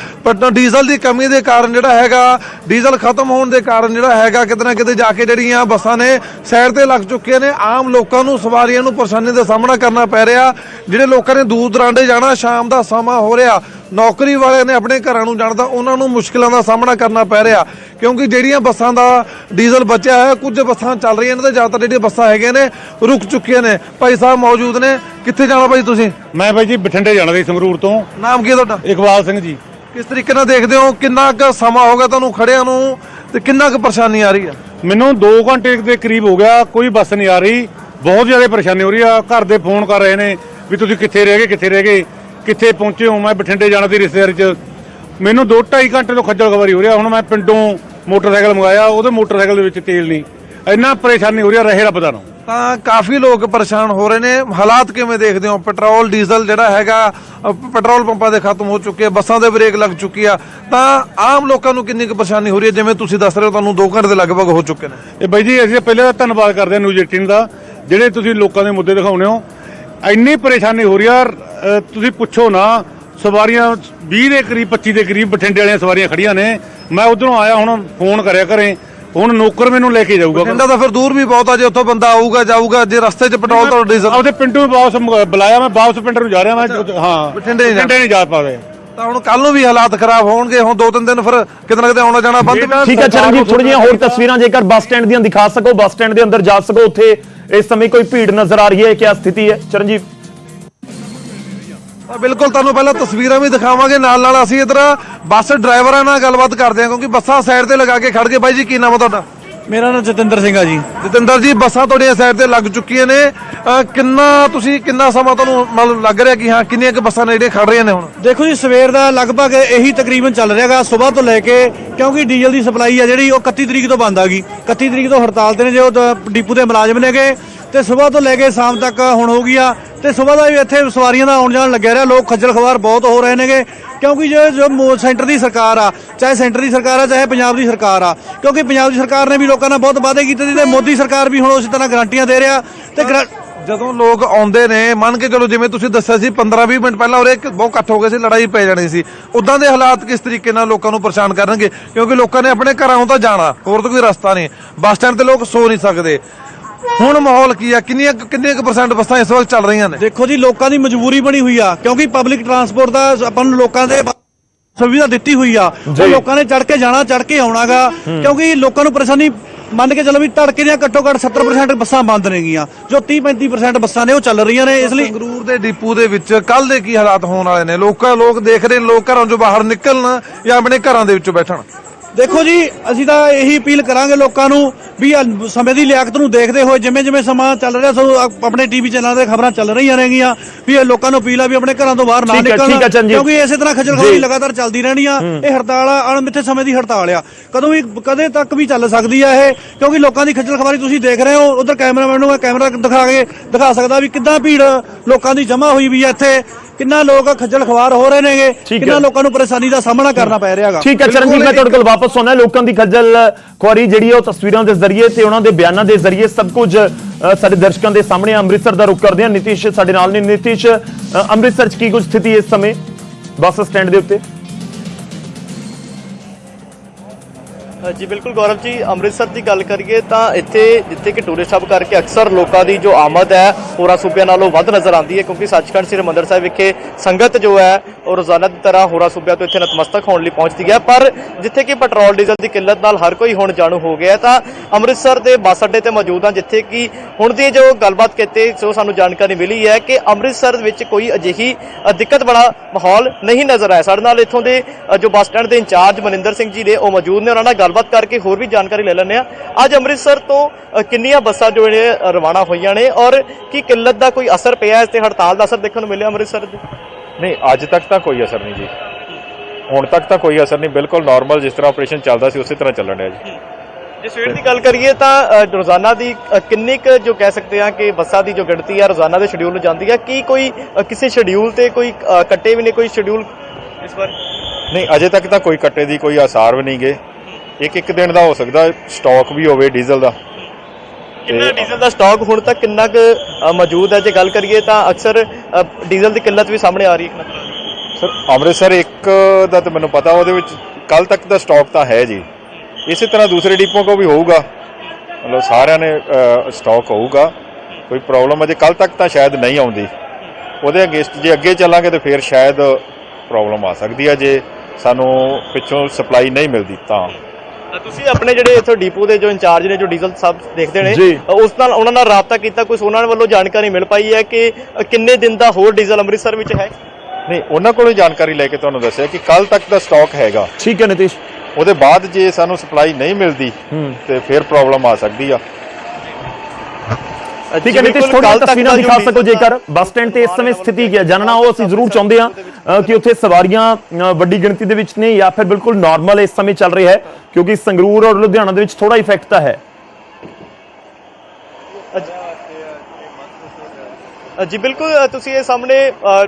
ਡੀਜ਼ਲ ਦੀ ਕਮੀ ਦੇ ਕਾਰਨ ਜਿਹੜਾ ਹੈਗਾ, ਡੀਜ਼ਲ ਖਤਮ ਹੋਣ ਦੇ ਕਾਰਨ ਜਿਹੜਾ ਹੈਗਾ, ਕਿਤੇ ਨਾ ਕਿਤੇ ਜਾ ਕੇ ਜਿਹੜੀਆਂ ਬੱਸਾਂ ਨੇ, ਸਾਈਡ ਤੇ ਲੱਗ ਚੁੱਕੀਆਂ ਨੇ। ਆਮ ਲੋਕਾਂ ਨੂੰ, ਸਵਾਰੀਆਂ ਨੂੰ ਪਰੇਸ਼ਾਨੀ ਦਾ ਸਾਹਮਣਾ ਕਰਨਾ ਪੈ ਰਿਹਾ। ਜਿਹੜੇ ਲੋਕਾਂ ਨੇ ਦੂਰ ਦਰਾਂਡੇ ਜਾਣਾ, ਸ਼ਾਮ ਦਾ ਸਮਾਂ ਹੋ ਰਿਹਾ। ਨੌਕਰੀ ਵਾਲਿਆਂ ਨੇ ਆਪਣੇ ਘਰਾਂ ਨੂੰ ਜਾਣਾ ਤਾਂ ਉਹਨਾਂ ਨੂੰ ਮੁਸ਼ਕਲਾਂ ਦਾ ਸਾਹਮਣਾ ਕਰਨਾ ਪੈ ਰਿਹਾ। ਕਿਉਂਕਿ ਜਿਹੜੀਆਂ ਬੱਸਾਂ ਦਾ ਡੀਜ਼ਲ ਬਚਿਆ ਹੈ ਕੁਝ ਬੱਸਾਂ ਚੱਲ ਰਹੀਆਂ ਨੇ ਤੇ ਜ਼ਿਆਦਾਤਰ ਜਿਹੜੀਆਂ ਬੱਸਾਂ ਹੈਗੀਆਂ ਨੇ ਰੁਕ ਚੁੱਕੀਆਂ ਨੇ। ਭਾਈ ਸਾਹਿਬ ਮੌਜੂਦ ਨੇ। ਕਿੱਥੇ ਜਾਣਾ ਭਾਈ ਤੁਸੀਂ? ਮੈਂ ਬਾਈ ਜੀ ਬਠਿੰਡੇ ਜਾਣਾ ਸੀ ਸੰਗਰੂਰ ਤੋਂ। ਨਾਮ ਕੀ ਹੈ ਤੁਹਾਡਾ? ਇਕਬਾਲ ਸਿੰਘ ਜੀ। ਕਿਸ ਤਰੀਕੇ ਨਾਲ ਦੇਖਦੇ ਹੋ? ਕਿੰਨਾ ਕੁ ਸਮਾਂ ਹੋ ਗਿਆ ਤੁਹਾਨੂੰ ਖੜਿਆਂ ਨੂੰ ਤੇ ਕਿੰਨਾ ਕੁ ਪਰੇਸ਼ਾਨੀ ਆ ਰਹੀ ਹੈ ਮੈਨੂੰ 2 ਘੰਟੇ ਦੇ ਕਰੀਬ ਹੋ ਗਿਆ ਕੋਈ ਬੱਸ ਨਹੀਂ ਆ ਰਹੀ। ਬਹੁਤ ਜ਼ਿਆਦਾ ਪਰੇਸ਼ਾਨੀ ਹੋ ਰਹੀ ਆ। ਘਰ ਦੇ ਫੋਨ ਕਰ ਰਹੇ ਨੇ ਵੀ ਤੁਸੀਂ ਕਿੱਥੇ ਰਹਿ ਗਏ ਕਿੱਥੇ ਰਹਿ ਗਏ? ਕਿੱਥੇ ਪਹੁੰਚੇ ਹੋ? ਮੈਂ ਬਠਿੰਡੇ ਜਾਣਾ ਸੀ ਰਿਸ਼ਤੇਦਾਰ 'ਚ ਮੈਨੂੰ 2.5 ਘੰਟੇ ਤੋਂ ਖੱਜਲ ਖਵਾਰੀ ਹੋ ਰਿਹਾ ਹੁਣ ਮੈਂ ਪਿੰਡੋਂ ਮੋਟਰਸਾਈਕਲ ਮੰਗਾਇਆ ਉਹਦੇ ਮੋਟਰਸਾਈਕਲ ਦੇ ਵਿੱਚ ਤੇਲ ਨਹੀਂ। ਇੰਨਾ ਪਰੇਸ਼ਾਨੀ ਹੋ ਰਹੀ ਆ ਰਹੇ ਰੱਬ ਦਾ ਨਾਮ। ਤਾਂ ਕਾਫੀ ਲੋਕ ਪਰੇਸ਼ਾਨ ਹੋ ਰਹੇ ਨੇ। ਹਾਲਾਤ ਕਿਵੇਂ ਦੇਖਦੇ ਹੋ? ਪੈਟਰੋਲ ਡੀਜ਼ਲ ਜਿਹੜਾ ਹੈਗਾ ਅ, ਪੈਟਰੋਲ ਪੰਪਾਂ ਦੇ ਖਤਮ ਹੋ ਚੁੱਕੇ ਆ ਬੱਸਾਂ ਦੇ ਬ੍ਰੇਕ ਲੱਗ ਚੁੱਕੀ ਆ। ਤਾਂ ਆਮ ਲੋਕਾਂ ਨੂੰ ਕਿੰਨੀ ਕੁ ਪਰੇਸ਼ਾਨੀ ਹੋ ਰਹੀ ਹੈ ਜਿਵੇਂ ਤੁਸੀਂ ਦੱਸ ਰਹੇ ਹੋ ਤੁਹਾਨੂੰ 2 ਘੰਟੇ ਦੇ ਲਗਭਗ ਹੋ ਚੁੱਕੇ ਨੇ। ਇਹ ਬਾਈ ਜੀ ਅਸੀਂ ਪਹਿਲੇ ਤਾਂ ਧੰਨਵਾਦ ਕਰਦੇ ਹਾਂ ਨਿਊਜ਼ 18 ਦਾ ਜਿਹੜੇ ਤੁਸੀਂ ਲੋਕਾਂ ਦੇ ਮੁੱਦੇ ਦਿਖਾਉਂਦੇ ਹੋ। ਇੰਨੀ ਪਰੇਸ਼ਾਨੀ ਹੋ ਰਹੀ ਆ ਅ, ਤੁਸੀਂ ਪੁੱਛੋ ਨਾ ਸਵਾਰੀਆਂ 20 ਦੇ ਕਰੀਬ 25 ਦੇ ਕਰੀਬ ਬਠਿੰਡੇ ਵਾਲੀਆਂ ਸਵਾਰੀਆਂ ਖੜੀਆਂ ਨੇ। ਮੈਂ ਉਧਰੋਂ ਆਇਆ ਹੁਣ ਫੋਨ ਕਰਿਆ ਘਰੇ ਹੁਣ ਨੌਕਰ ਮੈਨੂੰ ਲੈ ਕੇ ਜਾਊਗਾ। ਪਿੰਡਾਂ ਦਾ ਫਿਰ ਦੂਰ ਵੀ ਬਹੁਤ ਆ ਜੇ ਉੱਥੋਂ ਬੰਦਾ ਆਊਗਾ ਜਾਊਗਾ ਜੇ ਰਸਤੇ 'ਚ ਪੈਟਰੋਲ ਤਾਂ ਡੀਜ਼ਲ ਆਪਦੇ ਪਿੰਡੋਂ ਵਾਪਸ ਮ- ਬੁਲਾਇਆ ਮੈਂ ਵਾਪਸ ਪਿੰਡ ਨੂੰ ਜਾ ਰਿਹਾ ਮੈਂ ਹਾਂ ਬਠਿੰਡੇ ਨਹੀਂ ਬਠਿੰਡੇ ਨਹੀਂ ਜਾ ਪਾਵੇ ਤਾਂ ਹੁਣ ਕੱਲ ਨੂੰ ਵੀ ਹਾਲਾਤ ਖਰਾਬ ਹੋਣਗੇ ਹੁਣ ਦੋ ਤਿੰਨ ਦਿਨ ਫਿਰ ਕਿਤੇ ਨਾ ਕਿਤੇ ਆਉਣਾ ਜਾਣਾ ਬੰਦ ਠੀਕ ਹੈ ਚਰਨਜੀਤ ਥੋੜੀਆਂ ਹੋਰ ਤਸਵੀਰਾਂ ਜੇਕਰ ਬੱਸ ਸਟੈਂਡ ਦੀਆਂ ਦਿਖਾ ਸਕੋ ਬੱਸ ਸਟੈਂਡ ਦੇ ਅੰਦਰ ਜਾ ਸਕੋ ਉੱਥੇ ਇਸ ਸਮੇਂ ਕੋਈ ਭੀੜ ਨਜ਼ਰ ਆ ਰਹੀ ਹੈ, ਕਿਆ ਸਥਿਤੀ ਹੈ? ਚਰਨਜੀਤ। ਬਿਲਕੁਲ, ਤੁਹਾਨੂੰ ਪਹਿਲਾਂ ਤਸਵੀਰਾਂ ਵੀ ਦਿਖਾਵਾਂਗੇ ਨਾਲ ਨਾਲ। ਅਸੀਂ ਇਧਰ ਬੱਸ ਡਰਾਈਵਰਾਂ ਨਾਲ ਗੱਲਬਾਤ ਕਰਦੇ ਹਾਂ, ਕਿਉਂਕਿ ਬੱਸਾਂ ਸਾਈਡ ਤੇ ਲਗਾ ਕੇ ਖੜ ਗਏ। ਬਾਈ ਜੀ, ਕੀ ਨਾਮ ਹੈ ਤੁਹਾਡਾ? ਮੇਰਾ ਨਾਮ ਜਤਿੰਦਰ ਸਿੰਘ ਆ ਜੀ। ਜਤਿੰਦਰ ਜੀ ਬੱਸਾਂ ਤੁਹਾਡੀਆਂ ਸਾਈਡ ਤੇ ਲੱਗ ਚੁੱਕੀਆਂ ਨੇ। ਅਹ ਕਿੰਨਾ ਤੁਸੀਂ ਕਿੰਨਾ ਸਮਾਂ ਤੁਹਾਨੂੰ ਮਤਲਬ ਲੱਗ ਰਿਹਾ ਕਿ ਹਾਂ ਕਿੰਨੀਆਂ ਕੁ ਬੱਸਾਂ ਨੇ ਜਿਹੜੀਆਂ ਖੜ ਰਹੀਆਂ ਨੇ ਹੁਣ? ਦੇਖੋ ਜੀ ਸਵੇਰ ਦਾ ਲਗਭਗ ਇਹੀ ਤਕਰੀਬਨ ਚੱਲ ਰਿਹਾਗਾ ਸਵੇਰ ਤੋਂ ਲੈ ਕੇ ਕਿਉਂਕਿ ਡੀਜ਼ਲ ਦੀ ਸਪਲਾਈ ਆ ਜਿਹੜੀ ਉਹ 31 ਤਰੀਕ ਤੋਂ ਬੰਦ ਆ ਗਈ। 31 ਤਰੀਕ ਤੋਂ ਹੜਤਾਲ ਤੇ ਨੇ ਜੋ ਡ- ਡਿਪੂ ਦੇ ਮੁਲਾਜ਼ਮ ਨੇਗੇ ਤੇ ਸਵੇਰ ਤੋਂ ਲੈ ਕੇ ਸ਼ਾਮ ਤੱਕ ਹੁਣ ਹੋ ਗਈ ਆ। ਤੇ ਸਵੇਰ ਦਾ ਵੀ ਇੱਥੇ ਸਵਾਰੀਆਂ ਦਾ ਆਉਣ ਜਾਣ ਲੱਗਿਆ ਰਿਹਾ। ਲੋਕ ਖੱਜਲ ਖਵਾਰ ਬਹੁਤ ਹੋ ਰਹੇ ਨੇਗੇ। ਕਿਉਂਕਿ ਜੋ ਜੋ ਸੈਂਟਰ ਦੀ ਸਰਕਾਰ ਆ ਚਾਹੇ ਸੈਂਟਰ ਦੀ ਸਰਕਾਰ ਆ ਚਾਹੇ ਪੰਜਾਬ ਦੀ ਸਰਕਾਰ ਆ ਕਿਉਂਕਿ ਪੰਜਾਬ ਦੀ ਸਰਕਾਰ ਨੇ ਵੀ ਲੋਕਾਂ ਨਾਲ ਬਹੁਤ ਵਾਅਦੇ ਕੀਤੇ ਸੀ ਤੇ ਮੋਦੀ ਸਰਕਾਰ ਵੀ ਹੁਣ ਉਸੇ ਤਰ੍ਹਾਂ ਗਾਰੰਟੀਆਂ ਦੇ ਰਿਹਾ। ਤੇ ਜਦੋਂ ਲੋਕ ਆਉਂਦੇ ਨੇ ਮੰਨ ਕੇ ਚਲੋ ਜਿਵੇਂ ਤੁਸੀਂ ਦੱਸਿਆ ਸੀ 15-20 ਮਿੰਟ ਪਹਿਲਾਂ ਉਰੇ ਇੱਕ ਬਹੁਤ ਇਕੱਠ ਹੋ ਗਏ ਸੀ ਲੜਾਈ ਪੈ ਜਾਣੀ ਸੀ। ਉਦਾਂ ਦੇ ਹਾਲਾਤ ਕਿਸ ਤਰੀਕੇ ਨਾਲ ਲੋਕਾਂ ਨੂੰ ਪਰੇਸ਼ਾਨ ਕਰਨਗੇ? ਕਿਉਂਕਿ ਲੋਕਾਂ ਨੇ ਆਪਣੇ ਘਰਾਂ ਤੋਂ ਤਾਂ ਜਾਣਾ ਹੋਰ ਤਾਂ ਕੋਈ ਰਸਤਾ ਨਹੀਂ। ਬੱਸ ਸਟੈਂਡ ਤੇ ਲੋਕ ਸੋ ਨਹੀਂ ਸਕਦੇ। ਹੁਣ ਮਾਹੌਲ ਕੀ ਆ? ਕਿੰਨੀਆਂ ਕਿੰਨੇ ਕੁ ਪਰਸੈਂਟ ਬੱਸਾਂ ਇਸ ਵਕਤ ਚੱਲ ਰਹੀਆਂ ਨੇ? ਦੇਖੋ ਜੀ ਲੋਕਾਂ ਦੀ ਮਜਬੂਰੀ ਬਣੀ ਹੋਈ ਆ ਕਿਉਂਕਿ ਪਬਲਿਕ ਟਰਾਂਸਪੋਰਟ ਦਾ ਆਪਾਂ ਨੂੰ ਲੋਕਾਂ ਦੇ ਸੁਵਿਧਾ ਦਿੱਤੀ ਹੋਈ ਆ। ਉਹ ਲੋਕਾਂ ਨੇ ਚੜ ਕੇ ਜਾਣਾ ਚੜ ਕੇ ਆਉਣਾਗਾ ਕਿਉਂਕਿ ਲੋਕਾਂ ਨੂੰ ਪਰੇਸ਼ਾਨੀ ਮੰਨ ਕੇ ਚੱਲੋ ਵੀ ਧੜਕੇ ਦੀਆਂ ਘੱਟੋ ਘੱਟ 70% ਬੱਸਾਂ ਬੰਦ ਨੇਗੀਆਂ। ਜੋ 30 35% ਬੱਸਾਂ ਨੇ ਉਹ ਚੱਲ ਰਹੀਆਂ ਨੇ ਇਸ ਲਈ ਸੰਗਰੂਰ ਦੇ ਡਿਪੂ ਦੇ ਵਿੱਚ ਕੱਲ ਦੇ ਕੀ ਹਾਲਾਤ ਹੋਣ ਵਾਲੇ ਨੇ? ਲੋਕਾਂ ਲੋਕ ਦੇਖ ਰਹੇ ਨੇ ਲੋਕ ਘਰਾਂ ਚੋਂ ਬਾਹਰ ਨਿਕਲਣ ਜਾਂ ਆਪਣੇ ਘਰਾਂ ਦੇ ਵਿੱਚੋਂ ਬੈਠਣ। ਦੇਖੋ ਜੀ ਅਸੀਂ ਤਾਂ ਇਹੀ ਅਪੀਲ ਕਰਾਂਗੇ ਲੋਕਾਂ ਨੂੰ ਵੀ ਸਮੇਂ ਦੀ ਲਿਆਕਤ ਨੂੰ ਦੇਖਦੇ ਹੋਏ ਜਿਵੇਂ ਜਿਵੇਂ ਸਮਾਂ ਚੱਲ ਰਿਹਾ ਸੋ ਆਪ- ਆਪਣੇ ਟੀਵੀ ਚੈਨਲਾਂ ਤੇ ਖਬਰਾਂ ਚੱਲ ਰਹੀਆਂ ਨੇਗੀਆਂ ਵੀ ਇਹ ਲੋਕਾਂ ਨੂੰ ਅਪੀਲ ਆ ਵੀ ਆਪਣੇ ਘਰਾਂ ਤੋਂ ਬਾਹਰ ਨਾ ਨਿਕਲਣ। ਕਿਉਂਕਿ ਇਸੇ ਤਰ੍ਹਾਂ ਖੱਜਲ ਖਵਾਰੀ। ਲਗਾਤਾਰ ਚੱਲਦੀ ਰਹਿਣੀ ਆ ਇਹ ਹੜਤਾਲ ਆ ਅਣਮਿੱਥੇ ਸਮੇਂ ਦੀ ਹੜਤਾਲ ਆ ਕਦੋਂ ਵੀ ਕਦੇ ਤੱਕ ਵੀ ਚੱਲ ਸਕਦੀ ਆ ਇਹ ਕਿਉਂਕਿ ਲੋਕਾਂ ਦੀ ਖੱਜਲ ਖਵਾਰੀ ਤੁਸੀਂ ਦੇਖ ਰਹੇ ਹੋ ਉਧਰ ਕੈਮਰਾਮੈਨ ਨੂੰ ਮੈਂ ਕੈਮਰਾ ਦਿਖਾ ਕੇ ਦਿਖਾ ਸਕਦਾ ਵੀ ਕਿੱਦਾਂ ਭੀੜ ਲੋਕਾਂ ਦੀ ਜਮ੍ਹਾਂ ਹੋਈ ਵੀ ਆ ਇੱਥੇ ਕਿੰਨਾ ਲੋਕ ਖੱਜਲ ਖਵਾਰ ਹੋ ਰਹੇ ਨੇਗੇ। ਕਿੰਨਾ ਲੋਕਾਂ ਨੂੰ ਪਰੇਸ਼ਾਨੀ ਦਾ ਸਾਹਮਣਾ ਕਰਨਾ ਪੈ ਰਿਹਾਗਾ ਠੀਕ ਹੈ ਚਰਨਜੀਤ ਮੈਂ ਤੁਹਾਡੇ ਕੋਲ ਵਾਪਸ ਆਉਣਾ ਲੋਕਾਂ ਦੀ ਖੱਜਲ ਖੁਆਰੀ ਜਿਹੜੀ ਉਹ ਤਸਵੀਰਾਂ ਦੇ ਜ਼ਰੀਏ ਤੇ ਉਹਨਾਂ ਦੇ ਬਿਆਨਾਂ ਦੇ ਜ਼ਰੀਏ ਸਭ ਕੁਝ ਸਾਡੇ ਦਰਸ਼ਕਾਂ ਦੇ ਸਾਹਮਣੇ ਅੰਮ੍ਰਿਤਸਰ ਦਾ ਰੁਖ ਕਰਦੇ ਹਾਂ। ਨਿਤਿਸ਼ ਸਾਡੇ ਨਾਲ ਨੇ। ਨਿਤਿਸ਼ ਅੰਮ੍ਰਿਤਸਰ 'ਚ ਕੀ ਕੁਝ ਸਥਿਤੀ ਇਸ ਸਮੇਂ? ਬੱਸ ਸਟੈਂਡ ਦੇ ਉੱਤੇ। ਜੀ, ਬਿਲਕੁਲ ਗੌਰਵ ਜੀ, ਅੰਮ੍ਰਿਤਸਰ ਦੀ ਗੱਲ ਕਰੀਏ ਤਾਂ ਇੱਥੇ, ਜਿੱਥੇ ਕਿ ਟੂਰਿਸਟ ਹਬ ਕਰਕੇ ਅਕਸਰ ਲੋਕਾਂ ਦੀ ਜੋ ਆਮਦ ਹੈ, ਹੋਰਾਂ ਸੂਬਿਆਂ ਨਾਲੋਂ ਵੱਧ ਨਜ਼ਰ ਆਉਂਦੀ ਹੈ, ਕਿਉਂਕਿ ਸੱਚਖੰਡ ਸ੍ਰੀ ਹਰਿਮੰਦਰ ਸਾਹਿਬ ਵਿਖੇ ਸੰਗਤ ਜੋ ਹੈ, ਉਹ ਰੋਜ਼ਾਨਾ ਦੀ ਤਰ੍ਹਾਂ ਹੋਰਾਂ ਸੂਬਿਆਂ ਤੋਂ ਇੱਥੇ ਨਤਮਸਤਕ ਹੋਣ ਲਈ ਪਹੁੰਚਦੀ ਹੈ। ਪਰ ਜਿੱਥੇ ਕਿ ਪੈਟਰੋਲ, ਡੀਜ਼ਲ ਦੀ ਕਿੱਲਤ ਨਾਲ ਹਰ ਕੋਈ ਹੁਣ ਜਾਣੂ ਹੋ ਗਿਆ ਤਾਂ ਅੰਮ੍ਰਿਤਸਰ ਦੇ ਬੱਸ ਅੱਡੇ ਤੇ ਮੌਜੂਦ ਹਾਂ, ਜਿੱਥੇ ਕਿ ਹੁਣ ਦੀ ਜੋ ਗੱਲਬਾਤ ਕੀਤੇ, ਸੋ ਸਾਨੂੰ ਜਾਣਕਾਰੀ ਮਿਲੀ ਹੈ ਕਿ ਅੰਮ੍ਰਿਤਸਰ ਵਿੱਚ ਕੋਈ ਅਜਿਹੀ ਦਿੱਕਤ ਵਾਲਾ ਮਾਹੌਲ ਨਹੀਂ ਨਜ਼ਰ ਆਇਆ। ਸਾਡੇ ਨਾਲ ਇੱਥੋਂ ਦੇ ਜੋ ਬੱਸ ਸਟੈਂਡ ਦੇ ਇੰਚਾਰਜ ਮਨਿੰਦਰ ਸਿੰਘ ਜੀ ਨੇ, ਉਹ ਮੌਜੂਦ ਨੇ, ਉਹਨਾਂ ਨਾਲ ਗੱਲਬਾਤ ਕਰਕੇ ਹੋਰ ਵੀ ਜਾਣਕਾਰੀ ਲੈ ਲੈਂਦੇ ਆ ਅੱਜ ਅੰਮ੍ਰਿਤਸਰ ਤੋਂ ਕਿੰਨੀਆਂ ਬੱਸਾਂ ਜੋ ਨੇ ਰਵਾਨਾ ਹੋਈਆਂ ਨੇ ਔਰ ਕੀ ਕਿੱਲਤ ਦਾ ਕੋਈ ਅਸਰ ਪਿਆ ਇਸ ਤੇ ਹੜਤਾਲ ਦਾ ਅਸਰ ਦੇਖਣ ਨੂੰ ਮਿਲਿਆ ਅੰਮ੍ਰਿਤਸਰ ਦੇ। ਨਹੀਂ ਅੱਜ ਤੱਕ ਤਾਂ ਕੋਈ ਅਸਰ ਨਹੀਂ ਜੀ। ਹੁਣ ਤੱਕ ਤਾਂ ਕੋਈ ਅਸਰ ਨਹੀਂ ਬਿਲਕੁਲ ਨਾਰਮਲ ਜਿਸ ਤਰ੍ਹਾਂ ਆਪਰੇਸ਼ਨ ਚੱਲਦਾ ਸੀ ਉਸੇ ਤਰ੍ਹਾਂ ਚੱਲਣ ਰਿਹਾ ਜੀ। ਜੇ ਸਵੇਰ ਦੀ ਗੱਲ ਕਰੀਏ ਤਾਂ ਰੋਜ਼ਾਨਾ ਦੀ ਕਿੰਨੀ ਕੁ ਜੋ ਕਹਿ ਸਕਦੇ ਹਾਂ ਕਿ ਬੱਸਾਂ ਦੀ ਜੋ ਗਿਣਤੀ ਹੈ ਰੋਜ਼ਾਨਾ ਦੇ ਸ਼ਡਿਊਲ ਨੂੰ ਜਾਂਦੀ ਹੈ ਕੀ ਕੋਈ ਕਿਸੇ ਸ਼ਡਿਊਲ ਤੇ ਕੋਈ ਕੱਟੇ ਵੀ ਨੇ ਕੋਈ ਸ਼ਡਿਊਲ ਇਸ ਵਾਰ ਨਹੀਂ ਅਜੇ ਤੱਕ ਤਾਂ ਕੋਈ ਕੱਟੇ ਦੀ ਕੋਈ ਆਸਾਰ ਵੀ ਨਹੀਂ ਗਏ ਇੱਕ ਇੱਕ ਦਿਨ ਦਾ ਹੋ ਸਕਦਾ ਸਟਾਕ ਵੀ ਹੋਵੇ ਡੀਜ਼ਲ ਦਾ। ਕਿੰਨਾ ਡੀਜ਼ਲ ਦਾ ਸਟਾਕ ਹੁਣ ਤੱਕ ਕਿੰਨਾ ਕੁ ਅ, ਮੌਜੂਦ ਹੈ? ਜੇ ਗੱਲ ਕਰੀਏ ਤਾਂ ਅਕਸਰ ਅ, ਡੀਜ਼ਲ ਦੀ ਕਿੱਲਤ ਵੀ ਸਾਹਮਣੇ ਆ ਰਹੀ ਹੈ। ਸਰ ਅੰਮ੍ਰਿਤਸਰ ਇੱਕ ਦਾ ਤਾਂ ਮੈਨੂੰ ਪਤਾ ਉਹਦੇ ਵਿੱਚ ਕੱਲ ਤੱਕ ਦਾ ਸਟਾਕ ਤਾਂ ਹੈ ਜੀ। ਇਸੇ ਤਰ੍ਹਾਂ ਦੂਸਰੇ ਡਿਪੋ ਕੋ ਵੀ ਹੋਊਗਾ। ਮਤਲਬ ਸਾਰਿਆਂ ਨੇ ਸਟਾਕ ਹੋਊਗਾ। ਕੋਈ ਪ੍ਰੋਬਲਮ ਅਜੇ ਕੱਲ ਤੱਕ ਤਾਂ ਸ਼ਾਇਦ ਨਹੀਂ ਆਉਂਦੀ। ਉਹਦੇ ਅਗੇਂਸਟ ਜੇ ਅੱਗੇ ਚੱਲਾਂਗੇ ਤੇ ਫਿਰ ਸ਼ਾਇਦ ਪ੍ਰੋਬਲਮ ਆ ਸਕਦੀ ਹੈ। ਜੇ ਸਾਨੂੰ ਪਿੱਛੋਂ ਸਪਲਾਈ ਨਹੀਂ ਮਿਲਦੀ ਤਾਂ। ਤੁਸੀਂ ਆਪਣੇ ਜਿਹੜੇ ਇੱਥੋਂ ਡੀਪੂ ਦੇ ਜੋ ਇੰਚਾਰਜ ਨੇ ਜੋ ਡੀਜ਼ਲ ਸਭ ਦੇਖਦੇ ਨੇ ਉਸ ਨਾਲ ਉਹਨਾਂ ਨਾਲ ਰਾਬਤਾ ਕੀਤਾ ਕੁਝ ਉਹਨਾਂ ਵੱਲੋਂ ਜਾਣਕਾਰੀ ਮਿਲ ਪਾਈ ਹੈ ਕਿ ਕਿੰਨੇ ਦਿਨ ਦਾ ਹੋਰ ਡੀਜ਼ਲ ਅੰਮ੍ਰਿਤਸਰ ਵਿੱਚ ਹੈ? ਨਹੀਂ ਉਹਨਾਂ ਕੋਲੋਂ ਜਾਣਕਾਰੀ ਲੈ ਕੇ ਤੁਹਾਨੂੰ ਦੱਸਿਆ ਕਿ ਕੱਲ ਤੱਕ ਦਾ ਸਟਾਕ ਹੈਗਾ। ਠੀਕ ਹੈ ਨਿਤਿਸ਼। ਉਹਦੇ ਬਾਅਦ ਜੇ ਸਾਨੂੰ ਸਪਲਾਈ ਨਹੀਂ ਮਿਲਦੀ ਤੇ ਫਿਰ ਪ੍ਰੋਬਲਮ ਆ ਸਕਦੀ ਆ। ਠੀਕ ਹੈ ਨਿਤਿਸ਼ ਤੱਕ ਤਸਵੀਰਾਂ ਦਿਖਾ ਸਕੋ ਜੇਕਰ ਬੱਸ ਸਟੈਂਡ ਤੇ ਇਸ ਸਮੇਂ ਸਥਿਤੀ ਕੀ ਹੈ। ਜਾਣਨਾ ਉਹ ਅਸੀਂ ਜ਼ਰੂਰ ਚਾਹੁੰਦੇ ਹਾਂ ਕਿ ਉੱਥੇ ਸਵਾਰੀਆਂ ਵੱਡੀ ਗਿਣਤੀ ਦੇ ਵਿੱਚ ਨੇ ਜਾਂ ਫਿਰ ਬਿਲਕੁਲ ਨਾਰਮਲ ਇਸ ਸਮੇਂ ਚੱਲ ਰਿਹਾ ਹੈ ਕਿਉਂਕਿ ਸੰਗਰੂਰ ਔਰ ਲੁਧਿਆਣਾ ਦੇ ਵਿੱਚ ਥੋੜਾ ਇਫੈਕਟ ਤਾਂ ਹੈ। ਜੀ ਬਿਲਕੁਲ ਤੁਸੀਂ ਇਹ ਸਾਹਮਣੇ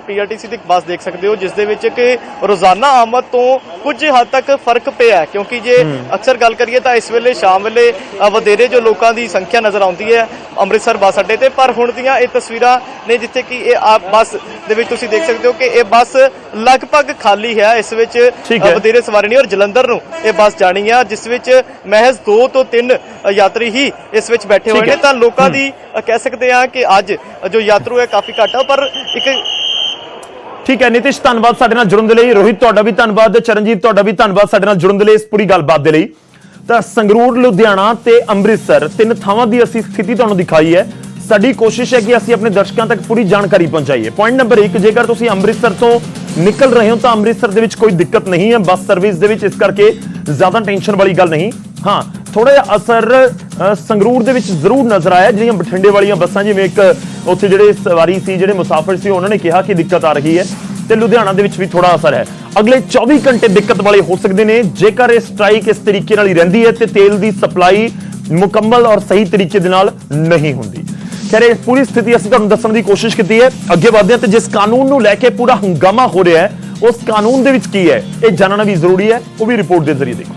ਪੀਆਰਟੀਸੀ ਦੀ ਬੱਸ ਦੇਖ ਸਕਦੇ ਹੋ ਜਿਸ ਦੇ ਵਿੱਚ ਕਿ ਰੋਜ਼ਾਨਾ ਆਮਦ ਤੋਂ ਕੁਝ ਹੱਦ ਤੱਕ ਫ਼ਰਕ ਪਿਆ ਕਿਉਂਕਿ ਜੇ ਅਕਸਰ ਗੱਲ ਕਰੀਏ ਤਾਂ ਇਸ ਵੇਲੇ ਸ਼ਾਮ ਵੇਲੇ ਵਧੇਰੇ ਜੋ ਲੋਕਾਂ ਦੀ ਸੰਖਿਆ ਨਜ਼ਰ ਆਉਂਦੀ ਹੈ ਅੰਮ੍ਰਿਤਸਰ ਬੱਸ ਅੱਡੇ ਤੇ। ਪਰ ਹੁਣ ਦੀਆਂ ਇਹ ਤਸਵੀਰਾਂ ਨੇ ਜਿੱਥੇ ਕਿ ਇਹ ਆ ਬੱਸ ਦੇ ਵਿੱਚ ਤੁਸੀਂ ਦੇਖ ਸਕਦੇ ਹੋ ਕਿ ਇਹ ਬੱਸ ਲਗਭਗ ਖਾਲੀ ਹੈ। ਇਸ ਵਿੱਚ। ਵਧੇਰੇ ਸਵਾਰੀ ਨਹੀਂ ਔਰ ਜਲੰਧਰ ਨੂੰ ਇਹ ਬੱਸ ਜਾਣੀ ਹੈ ਜਿਸ ਵਿੱਚ ਮਹਿਜ਼ 2 ਤੋਂ 3 ਯਾਤਰੀ ਹੀ ਇਸ ਵਿੱਚ ਬੈਠੇ ਹੋਏ ਨੇ। ਤਾਂ ਲੋਕਾਂ ਦੀ ਕਹਿ ਸਕਦੇ ਹਾਂ ਕਿ ਅੱਜ ਜੋ ਯਾਤਰੂ ਹੈ ਕਾਫੀ ਘੱਟ ਆ, ਪਰ ਇੱਕ ਠੀਕ ਹੈ, ਨਿਤਿਸ਼, ਧੰਨਵਾਦ ਸਾਡੇ ਨਾਲ ਜੁੜਨ ਦੇ ਲਈ। ਰੋਹਿਤ, ਤੁਹਾਡਾ ਵੀ ਧੰਨਵਾਦ। ਚਰਨਜੀਤ, ਤੁਹਾਡਾ ਵੀ ਧੰਨਵਾਦ ਸਾਡੇ ਨਾਲ ਜੁੜਨ ਦੇ ਲਈ ਇਸ ਪੂਰੀ ਗੱਲਬਾਤ ਦੇ ਲਈ। ਤਾਂ ਸੰਗਰੂਰ, ਲੁਧਿਆਣਾ ਤੇ ਅੰਮ੍ਰਿਤਸਰ ਤਿੰਨ ਥਾਵਾਂ ਦੀ ਅਸੀਂ ਸਥਿਤੀ ਤੁਹਾਨੂੰ ਦਿਖਾਈ ਹੈ। ਸਾਡੀ ਕੋਸ਼ਿਸ਼ ਹੈ ਕਿ ਅਸੀਂ ਆਪਣੇ ਦਰਸ਼ਕਾਂ ਤੱਕ ਪੂਰੀ ਜਾਣਕਾਰੀ ਪਹੁੰਚਾਈਏ। ਪੁਆਇੰਟ ਨੰਬਰ 1 ਜੇਕਰ ਤੁਸੀਂ ਅੰਮ੍ਰਿਤਸਰ ਤੋਂ ਨਿਕਲ ਰਹੇ ਹੋ, ਤਾਂ ਅੰਮ੍ਰਿਤਸਰ ਦੇ ਵਿੱਚ ਕੋਈ ਦਿੱਕਤ ਨਹੀਂ ਹੈ। ਬੱਸ ਸਰਵਿਸ ਦੇ ਵਿੱਚ ਇਸ ਕਰਕੇ ਜ਼ਿਆਦਾ ਟੈਨਸ਼ਨ ਵਾਲੀ ਗੱਲ ਨਹੀਂ। ਹਾਂ ਥੋੜਾ ਜਿਹਾ ਅਸਰ ਸੰਗਰੂਰ ਦੇ ਵਿੱਚ ਜ਼ਰੂਰ ਨਜ਼ਰ ਆਇਆ। ਜਿਹੜੀਆਂ ਬਠਿੰਡੇ ਵਾਲੀਆਂ ਬੱਸਾਂ, ਜਿਵੇਂ ਇੱਕ ਉੱਥੇ ਜਿਹੜੇ ਸਵਾਰੀ ਸੀ, ਜਿਹੜੇ ਮੁਸਾਫਰ ਸੀ, ਉਹਨਾਂ ਨੇ ਕਿਹਾ ਕਿ ਦਿੱਕਤ ਆ ਰਹੀ ਹੈ ਤੇ ਲੁਧਿਆਣਾ ਦੇ ਵਿੱਚ ਵੀ ਥੋੜਾ ਅਸਰ ਹੈ। ਅਗਲੇ 24 ਘੰਟੇ ਦਿੱਕਤ ਵਾਲੇ ਹੋ ਸਕਦੇ ਨੇ। ਜੇਕਰ ਇਹ ਸਟ੍ਰਾਈਕ ਇਸ ਤਰੀਕੇ ਨਾਲ ਹੀ ਰਹਿੰਦੀ ਹੈ ਤੇ ਤੇਲ ਦੀ ਸਪਲਾਈ ਮੁਕੰਮਲ ਔਰ ਸਹੀ ਤਰੀਕੇ ਦੇ ਨਾਲ ਨਹੀਂ ਹੁੰਦੀ। ਖੈਰ ਇਹ ਪੂਰੀ ਸਥਿਤੀ ਅਸੀਂ ਤੁਹਾਨੂੰ ਦੱਸਣ ਦੀ ਕੋਸ਼ਿਸ਼ ਕੀਤੀ ਹੈ। ਅੱਗੇ ਵਧਦੇ ਹਾਂ ਤੇ ਜਿਸ ਕਾਨੂੰਨ ਨੂੰ ਲੈ ਕੇ ਪੂਰਾ ਹੰਗਾਮਾ ਹੋ ਰਿਹਾ ਹੈ, ਉਸ ਕਾਨੂੰਨ ਦੇ ਵਿੱਚ ਕੀ ਹੈ? ਇਹ ਜਾਣਨਾ ਵੀ ਜ਼ਰੂਰੀ ਹੈ, ਉਹ ਵੀ ਰਿਪੋਰਟ ਦੇ ਜ਼ਰੀਏ ਦੇਖੋ।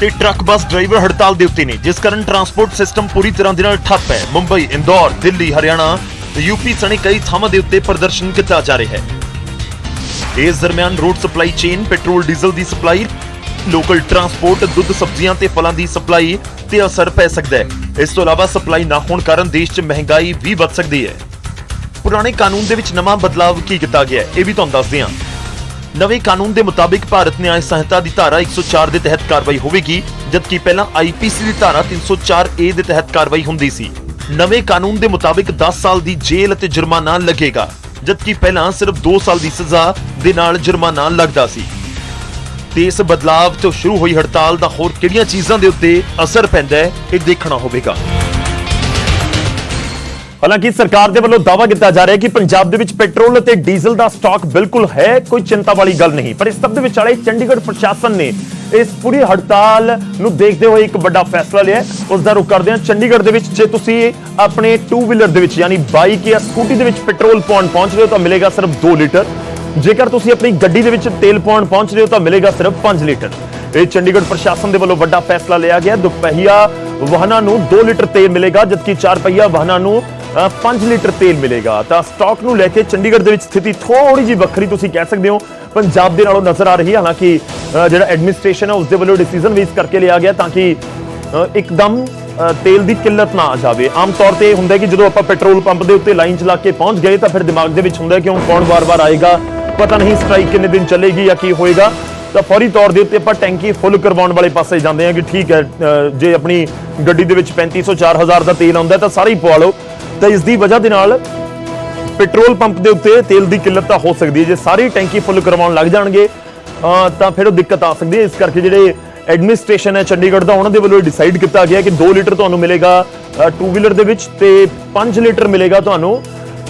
ਤੇ ਟਰੱਕ ਬੱਸ ਡਰਾਈਵਰ ਹੜਤਾਲ ਦੇ ਉੱਤੇ ਨੇ, ਜਿਸ ਕਾਰਨ ਟਰਾਂਸਪੋਰਟ ਸਿਸਟਮ ਪੂਰੀ ਤਰ੍ਹਾਂ ਦੇ ਨਾਲ ਠੱਪ ਹੈ। ਮੁੰਬਈ, ਇੰਦੌਰ, ਦਿੱਲੀ, ਹਰਿਆਣਾ ਯੂਪੀ ਸਣੇ ਕਈ ਥਾਵਾਂ ਦੇ ਉੱਤੇ ਪ੍ਰਦਰਸ਼ਨ ਕੀਤਾ ਜਾ ਰਿਹਾ ਹੈ। ਇਸ ਦਰਮਿਆਨ road supply chain, petrol, diesel ਦੀ ਸਪਲਾਈ ਲੋਕਲ ਟਰਾਂਸਪੋਰਟ, ਦੁੱਧ ਸਬਜ਼ੀਆਂ ਤੇ ਫਲਾਂ ਦੀ ਸਪਲਾਈ ਤੇ ਅਸਰ ਪੈ ਸਕਦਾ ਹੈ। ਇਸ ਤੋਂ ਇਲਾਵਾ ਸਪਲਾਈ ਨਾ ਹੋਣ ਕਾਰਨ ਦੇਸ਼ 'ਚ ਮਹਿੰਗਾਈ ਵੀ ਵੱਧ ਸਕਦੀ ਹੈ। ਪੁਰਾਣੇ ਕਾਨੂੰਨ ਦੇ ਵਿੱਚ ਨਵਾਂ ਬਦਲਾਵ ਕੀ ਕੀਤਾ ਗਿਆ ਹੈ, ਇਹ ਵੀ ਤੁਹਾਨੂੰ ਦੱਸਦੇ ਹਾਂ। ਨਵੇਂ ਕਾਨੂੰਨ ਦੇ ਮੁਤਾਬਿਕ ਭਾਰਤ ਨਿਆਂ ਸੰਹਿਤਾ ਦੀ ਧਾਰਾ 104 ਦੇ ਤਹਿਤ ਕਾਰਵਾਈ ਹੋਵੇਗੀ, ਜਦਕਿ ਪਹਿਲਾਂ ਆਈਪੀਸੀ ਦੀ ਧਾਰਾ 304 ਏ ਦੇ ਤਹਿਤ ਕਾਰਵਾਈ ਹੁੰਦੀ ਸੀ। ਨਵੇਂ ਕਾਨੂੰਨ ਦੇ ਮੁਤਾਬਿਕ 10 ਸਾਲ ਦੀ ਜੇਲ੍ਹ ਅਤੇ ਜੁਰਮਾਨਾ ਲੱਗੇਗਾ, ਜਦਕਿ ਪਹਿਲਾਂ ਸਿਰਫ 2 ਸਾਲ ਦੀ ਸਜ਼ਾ ਦੇ ਨਾਲ ਜੁਰਮਾਨਾ ਲੱਗਦਾ ਸੀ। ਤੇ ਇਸ ਬਦਲਾਵ ਤੋਂ ਸ਼ੁਰੂ ਹੋਈ ਹੜਤਾਲ ਦਾ ਹੋਰ ਕਿਹੜੀਆਂ ਚੀਜ਼ਾਂ ਦੇ ਉੱਤੇ ਅਸਰ ਪੈਂਦਾ ਹੈ, ਇਹ ਦੇਖਣਾ ਹੋਵੇਗਾ। ਹਾਲਾਂਕਿ ਸਰਕਾਰ ਦੇ ਵੱਲੋਂ ਦਾਅਵਾ ਕੀਤਾ ਜਾ ਰਿਹਾ ਹੈ ਕਿ ਪੰਜਾਬ ਦੇ ਵਿੱਚ ਪੈਟਰੋਲ ਅਤੇ ਡੀਜ਼ਲ ਦਾ ਸਟਾਕ ਬਿਲਕੁਲ ਹੈ, ਕੋਈ ਚਿੰਤਾ ਵਾਲੀ ਗੱਲ ਨਹੀਂ। ਪਰ ਇਸ ਸਭ ਦੇ ਵਿਚਾਲੇ ਚੰਡੀਗੜ੍ਹ ਪ੍ਰਸ਼ਾਸਨ ਨੇ ਇਸ ਪੂਰੀ ਹੜਤਾਲ ਨੂੰ ਦੇਖਦੇ ਹੋਏ ਇੱਕ ਵੱਡਾ ਫੈਸਲਾ ਲਿਆ ਹੈ। ਉਸ ਦਾ ਰੁਖ ਕਰਦੇ ਹਾਂ। ਚੰਡੀਗੜ੍ਹ ਦੇ ਵਿੱਚ ਜੇ ਤੁਸੀਂ ਆਪਣੇ 2 ਵੀਲਰ ਦੇ ਵਿੱਚ, ਯਾਨੀ ਬਾਈਕ ਜਾਂ ਸਕੂਟੀ ਦੇ ਵਿੱਚ ਪੈਟਰੋਲ ਪਾਉਣ ਪਹੁੰਚ ਰਹੇ ਹੋ ਤਾਂ ਮਿਲੇਗਾ ਸਿਰਫ 2 ਲੀਟਰ। ਜੇਕਰ ਤੁਸੀਂ ਆਪਣੀ ਗੱਡੀ ਦੇ ਵਿੱਚ ਤੇਲ ਪਾਉਣ ਪਹੁੰਚ ਰਹੇ ਹੋ ਤਾਂ ਮਿਲੇਗਾ ਸਿਰਫ 5 ਲੀਟਰ। ਇਹ ਚੰਡੀਗੜ੍ਹ ਪ੍ਰਸ਼ਾਸਨ ਦੇ ਵੱਲੋਂ ਵੱਡਾ ਫੈਸਲਾ ਲਿਆ ਗਿਆ। ਦੁਪਹਿਆ ਵਾਹਨਾਂ ਨੂੰ 2 ਲੀਟਰ ਤੇਲ ਮਿਲੇਗਾ, ਜਦਕਿ 4 ਪਹੀਆ ਵਾਹਨਾਂ ਨੂੰ 5 ਲੀਟਰ ਤੇਲ ਮਿਲੇਗਾ। ਤਾਂ ਸਟਾਕ ਨੂੰ ਲੈ ਕੇ ਚੰਡੀਗੜ੍ਹ ਦੇ ਵਿੱਚ ਸਥਿਤੀ ਥੋੜੀ ਜਿਹੀ ਵੱਖਰੀ ਤੁਸੀਂ ਕਹਿ ਸਕਦੇ ਹੋ। ਪੰਜਾਬ ਦੇ ਨਾਲੋਂ ਨਜ਼ਰ ਆ ਰਹੀ ਹੈ। ਹਾਲਾਂਕਿ ਜਿਹੜਾ ਐਡਮਿਨਿਸਟ੍ਰੇਸ਼ਨ ਹੈ, ਉਸ ਦੇ ਵੱਲੋਂ ਡਿਸੀਜਨ ਵੀ ਇਸ ਕਰਕੇ ਲਿਆ ਗਿਆ ਤਾਂ ਕਿ ਇੱਕਦਮ ਤੇਲ ਦੀ ਕਿੱਲਤ ਨਾ ਆ ਜਾਵੇ। ਆਮ ਤੌਰ ਤੇ ਇਹ ਹੁੰਦਾ ਕਿ ਜਦੋਂ ਆਪਾਂ ਪੈਟਰੋਲ ਪੰਪ ਦੇ ਉੱਤੇ ਲਾਈਨ ਚਲਾ ਕੇ ਪਹੁੰਚ ਗਏ ਤਾਂ ਫਿਰ ਦਿਮਾਗ ਦੇ ਵਿੱਚ ਹੁੰਦਾ ਕਿ ਹੁਣ ਕੌਣ ਵਾਰ-ਵਾਰ ਆਏਗਾ। ਪਤਾ ਨਹੀਂ ਸਟ੍ਰਾਈਕ ਕਿੰਨੇ ਦਿਨ ਚੱਲੇਗੀ ਜਾਂ ਕੀ ਹੋਏਗਾ। ਤਾਂ ਫੌਰੀ ਤੌਰ ਦੇ ਉੱਤੇ ਆਪਾਂ ਟੈਂਕੀ ਫੁੱਲ ਕਰਵਾਉਣ ਵਾਲੇ ਪਾਸੇ ਜਾਂਦੇ ਹਾਂ ਕਿ ਠੀਕ ਹੈ ਜੇ ਆਪਣੀ ਗੱਡੀ ਦੇ ਵਿੱਚ 3500 4000 ਦਾ ਤੇਲ ਆਉਂਦਾ ਤਾਂ ਸਾਰਾ ਹੀ ਪਵਾ ਲਓ। ਤਾਂ ਇਸ ਦੀ ਵਜ੍ਹਾ ਦੇ ਨਾਲ ਪੈਟਰੋਲ ਪੰਪ ਦੇ ਉੱਤੇ ਤੇਲ ਦੀ ਕਿੱਲਤ ਤਾਂ ਹੋ ਸਕਦੀ ਹੈ। ਜੇ ਸਾਰੀ ਟੈਂਕੀ ਫੁੱਲ ਕਰਵਾਉਣ ਲੱਗ ਜਾਣਗੇ ਤਾਂ ਫਿਰ ਉਹ ਦਿੱਕਤ ਆ ਸਕਦੀ ਹੈ। ਇਸ ਕਰਕੇ ਜਿਹੜੇ ਐਡਮਿਨਿਸਟ੍ਰੇਸ਼ਨ ਹੈ ਚੰਡੀਗੜ੍ਹ ਦਾ, ਉਹਨਾਂ ਦੇ ਵੱਲੋਂ ਡਿਸਾਈਡ ਕੀਤਾ ਗਿਆ ਕਿ 2 ਲੀਟਰ ਤੁਹਾਨੂੰ ਮਿਲੇਗਾ ਟੂ ਵੀਲਰ ਦੇ ਵਿੱਚ ਤੇ 5 ਲੀਟਰ ਮਿਲੇਗਾ ਤੁਹਾਨੂੰ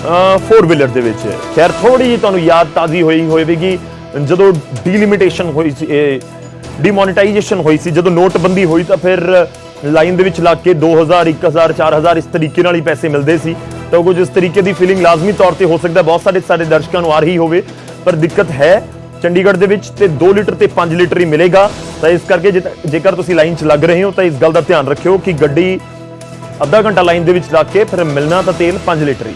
4 ਵੀਲਰ ਦੇ ਵਿੱਚ। ਖੈਰ ਥੋੜੀ ਜਿਹੀ ਤੁਹਾਨੂੰ ਯਾਦ ਤਾਜ਼ੀ ਹੋਈ ਹੋਵੇਗੀ। ਜਦੋਂ ਡੀਲਿਮਿਟੇਸ਼ਨ ਹੋਈ ਸੀ ਡਿਮੋਨੇਟਾਈਜੇਸ਼ਨ ਹੋਈ ਸੀ, ਜਦੋਂ ਨੋਟਬੰਦੀ ਹੋਈ ਤਾਂ ਫਿਰ ਲਾਈਨ ਦੇ ਵਿੱਚ ਲੱਗ ਕੇ 2000 1000 4000 ਇਸ ਤਰੀਕੇ ਨਾਲ ਹੀ ਪੈਸੇ ਮਿਲਦੇ ਸੀ। ਤਾਂ ਕੁਝ ਇਸ ਤਰੀਕੇ ਦੀ ਫੀਲਿੰਗ ਲਾਜ਼ਮੀ ਤੌਰ ਤੇ ਹੋ ਸਕਦਾ ਬਹੁਤ ਸਾਰੇ ਸਾਡੇ ਦਰਸ਼ਕਾਂ ਨੂੰ ਆ ਰਹੀ ਹੋਵੇ, ਪਰ ਦਿੱਕਤ ਹੈ ਚੰਡੀਗੜ੍ਹ ਦੇ ਵਿੱਚ ਤੇ 2 ਲੀਟਰ ਤੇ 5 ਲੀਟਰ ਹੀ ਮਿਲੇਗਾ। ਤਾਂ ਇਸ ਕਰਕੇ ਜੇ- ਜੇਕਰ ਤੁਸੀਂ ਲਾਈਨ 'ਚ ਲੱਗ ਰਹੇ ਹੋ, ਤਾਂ ਇਸ ਗੱਲ ਦਾ ਧਿਆਨ ਰੱਖਿਓ ਕਿ ਗੱਡੀ ਅੱਧਾ ਘੰਟਾ ਲਾਈਨ ਦੇ ਵਿੱਚ ਲੱਗ ਕੇ ਫਿਰ ਮਿਲਣਾ ਤਾਂ ਤੇਲ 5 ਲੀਟਰ ਹੀ।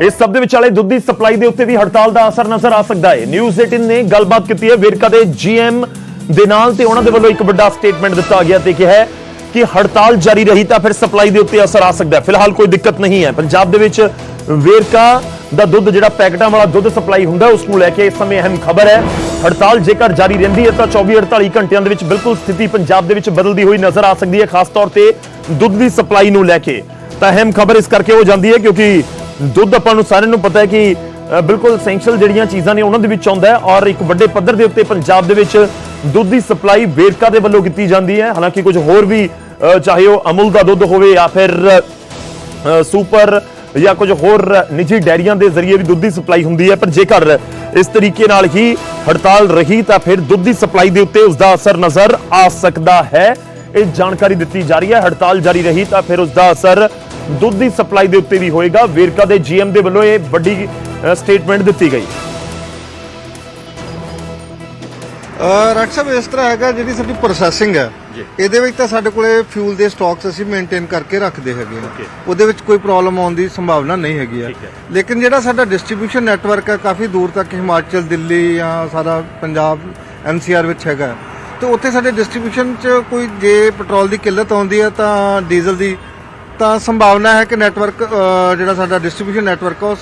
ਇਸ ਸਭ ਦੇ ਵਿਚਾਲੇ ਦੁੱਧ ਦੀ ਸਪਲਾਈ ਦੇ ਉੱਤੇ ਵੀ ਹੜਤਾਲ ਦਾ ਅਸਰ ਨਜ਼ਰ ਆ ਸਕਦਾ ਹੈ। ਨਿਊਜ਼ 18 ਨੇ ਗੱਲਬਾਤ ਕੀਤੀ ਹੈ। ਵੇਰਕਾ ਦੇ ਜੀਐਮ ਦੇ ਨਾਲ ਤੇ ਉਹਨਾਂ ਦੇ ਵੱਲੋਂ ਇੱਕ ਵੱਡਾ ਸਟੇਟਮੈਂਟ ਦਿੱਤਾ ਗਿਆ ਤੇ ਕਿਹਾ ਹੈ ਕਿ ਹੜਤਾਲ ਜਾਰੀ ਰਹੀ ਤਾਂ ਫਿਰ ਸਪਲਾਈ ਦੇ ਉੱਤੇ ਅਸਰ ਆ ਸਕਦਾ ਹੈ। ਫਿਲਹਾਲ ਕੋਈ ਦਿੱਕਤ ਨਹੀਂ ਹੈ। ਪੰਜਾਬ ਦੇ ਵਿੱਚ ਵੇਰਕਾ ਦਾ ਦੁੱਧ ਜਿਹੜਾ ਪੈਕਟਾਂ ਵਾਲਾ ਦੁੱਧ ਸਪਲਾਈ ਹੁੰਦਾ ਹੈ, ਉਸ ਨੂੰ ਲੈ ਕੇ ਇਸ ਸਮੇਂ ਅਹਿਮ ਖਬਰ ਹੈ। ਹੜਤਾਲ ਜੇਕਰ ਜਾਰੀ ਰਹਿੰਦੀ ਹੈ ਤਾਂ 24 48 ਘੰਟਿਆਂ ਦੇ ਵਿੱਚ ਬਿਲਕੁਲ ਸਥਿਤੀ ਪੰਜਾਬ ਦੇ ਵਿੱਚ ਬਦਲਦੀ ਹੋਈ ਨਜ਼ਰ ਆ ਸਕਦੀ ਹੈ ਖਾਸ ਤੌਰ ਤੇ ਦੁੱਧ ਦੀ ਸਪਲਾਈ ਨੂੰ ਲੈ ਕੇ। ਤਾਂ ਅਹਿਮ ਖਬਰ ਇਸ ਕਰਕੇ ਹੋ ਜਾਂਦੀ ਹੈ ਕਿਉਂਕਿ ਦੁੱਧ ਆਪਾਂ ਨੂੰ ਸਾਰਿਆਂ ਨੂੰ ਪਤਾ ਹੈ ਕਿ ਬਿਲਕੁਲ ਐਸੈਂਸ਼ੀਅਲ ਜਿਹੜੀਆਂ ਚੀਜ਼ਾਂ ਨੇ ਉਹਨਾਂ ਦੇ ਵਿੱਚ ਆਉਂਦਾ ਹੈ ਔਰ ਇੱਕ ਵੱਡੇ ਪੱਧਰ ਦੇ ਉੱਤੇ ਪੰਜਾਬ ਦੇ ਵਿੱਚ ਦੁੱਧ ਦੀ ਸਪਲਾਈ ਵੇਰਕਾ ਦੇ ਵੱਲੋਂ ਕੀਤੀ ਜਾਂਦੀ ਹੈ। ਹਾਲਾਂਕਿ ਕੁਝ ਹੋਰ ਵੀ ਚਾਹੇ ਉਹ ਅਮੁਲ ਦਾ ਦੁੱਧ ਹੋਵੇ ਜਾਂ ਫਿਰ ਸੁਪਰ ਜਾਂ ਕੁਝ ਹੋਰ ਨਿੱਜੀ ਡੈਰੀਆਂ ਦੇ ਜ਼ਰੀਏ ਵੀ ਦੁੱਧ ਦੀ ਸਪਲਾਈ ਹੁੰਦੀ ਹੈ। ਪਰ ਜੇਕਰ ਇਸ ਤਰੀਕੇ ਨਾਲ ਹੀ ਹੜਤਾਲ ਰਹੀ ਤਾਂ ਫਿਰ ਦੁੱਧ ਦੀ ਸਪਲਾਈ ਦੇ ਉੱਤੇ ਉਸ ਦਾ ਅਸਰ ਨਜ਼ਰ ਆ ਸਕਦਾ ਹੈ। ਇਹ ਜਾਣਕਾਰੀ ਦਿੱਤੀ ਜਾ ਰਹੀ ਹੈ। ਹੜਤਾਲ ਜਾਰੀ ਰਹੀ ਤਾਂ ਫਿਰ ਉਸ ਦਾ ਅਸਰ ਦੁੱਧ ਦੀ ਸਪਲਾਈ ਦੇ ਉੱਤੇ ਵੀ ਹੋਏਗਾ। ਵੇਰਕਾ ਦੇ ਜੀਐਮ ਦੇ ਵੱਲੋਂ ਇਹ ਵੱਡੀ ਸਟੇਟਮੈਂਟ ਦਿੱਤੀ ਗਈ। ਰਾਜ ਸਾਹਿਬ ਇਸ ਤਰ੍ਹਾਂ ਹੈਗਾ ਜਿਹੜੀ ਸਾਡੀ ਪ੍ਰੋਸੈਸਿੰਗ ਹੈ ਇਹਦੇ ਵਿੱਚ ਤਾਂ ਸਾਡੇ ਕੋਲੇ ਫਿਊਲ ਦੇ ਸਟਾਕਸ ਅਸੀਂ ਮੇਨਟੇਨ ਕਰਕੇ ਰੱਖਦੇ ਹੈਗੇ ਆ ਉਹਦੇ ਵਿੱਚ ਕੋਈ ਪ੍ਰੋਬਲਮ ਆਉਣ ਦੀ ਸੰਭਾਵਨਾ ਨਹੀਂ ਹੈਗੀ ਆ ਲੇਕਿਨ ਜਿਹੜਾ ਸਾਡਾ ਡਿਸਟ੍ਰੀਬਿਊਸ਼ਨ ਨੈਟਵਰਕ ਹੈ ਕਾਫੀ ਦੂਰ ਤੱਕ ਹਿਮਾਚਲ ਦਿੱਲੀ ਜਾਂ ਸਾਰਾ ਪੰਜਾਬ ਐਨਸੀਆਰ ਵਿੱਚ ਹੈਗਾ ਤੇ ਉੱਥੇ ਸਾਡੇ ਡਿਸਟ੍ਰੀਬਿਊਸ਼ਨ 'ਚ ਕੋਈ ਜੇ ਪੈਟਰੋਲ ਦੀ ਕਿੱਲਤ ਆਉਂਦੀ ਹੈ ਤਾਂ ਡੀਜ਼ਲ ਦੀ ਤਾਂ ਸੰਭਾਵਨਾ ਹੈ ਕਿ ਨੈਟਵਰਕ ਜਿਹੜਾ ਸਾਡਾ ਡਿਸਟ੍ਰੀਬਿਊਸ਼ਨ ਨੈਟਵਰਕ ਉਹ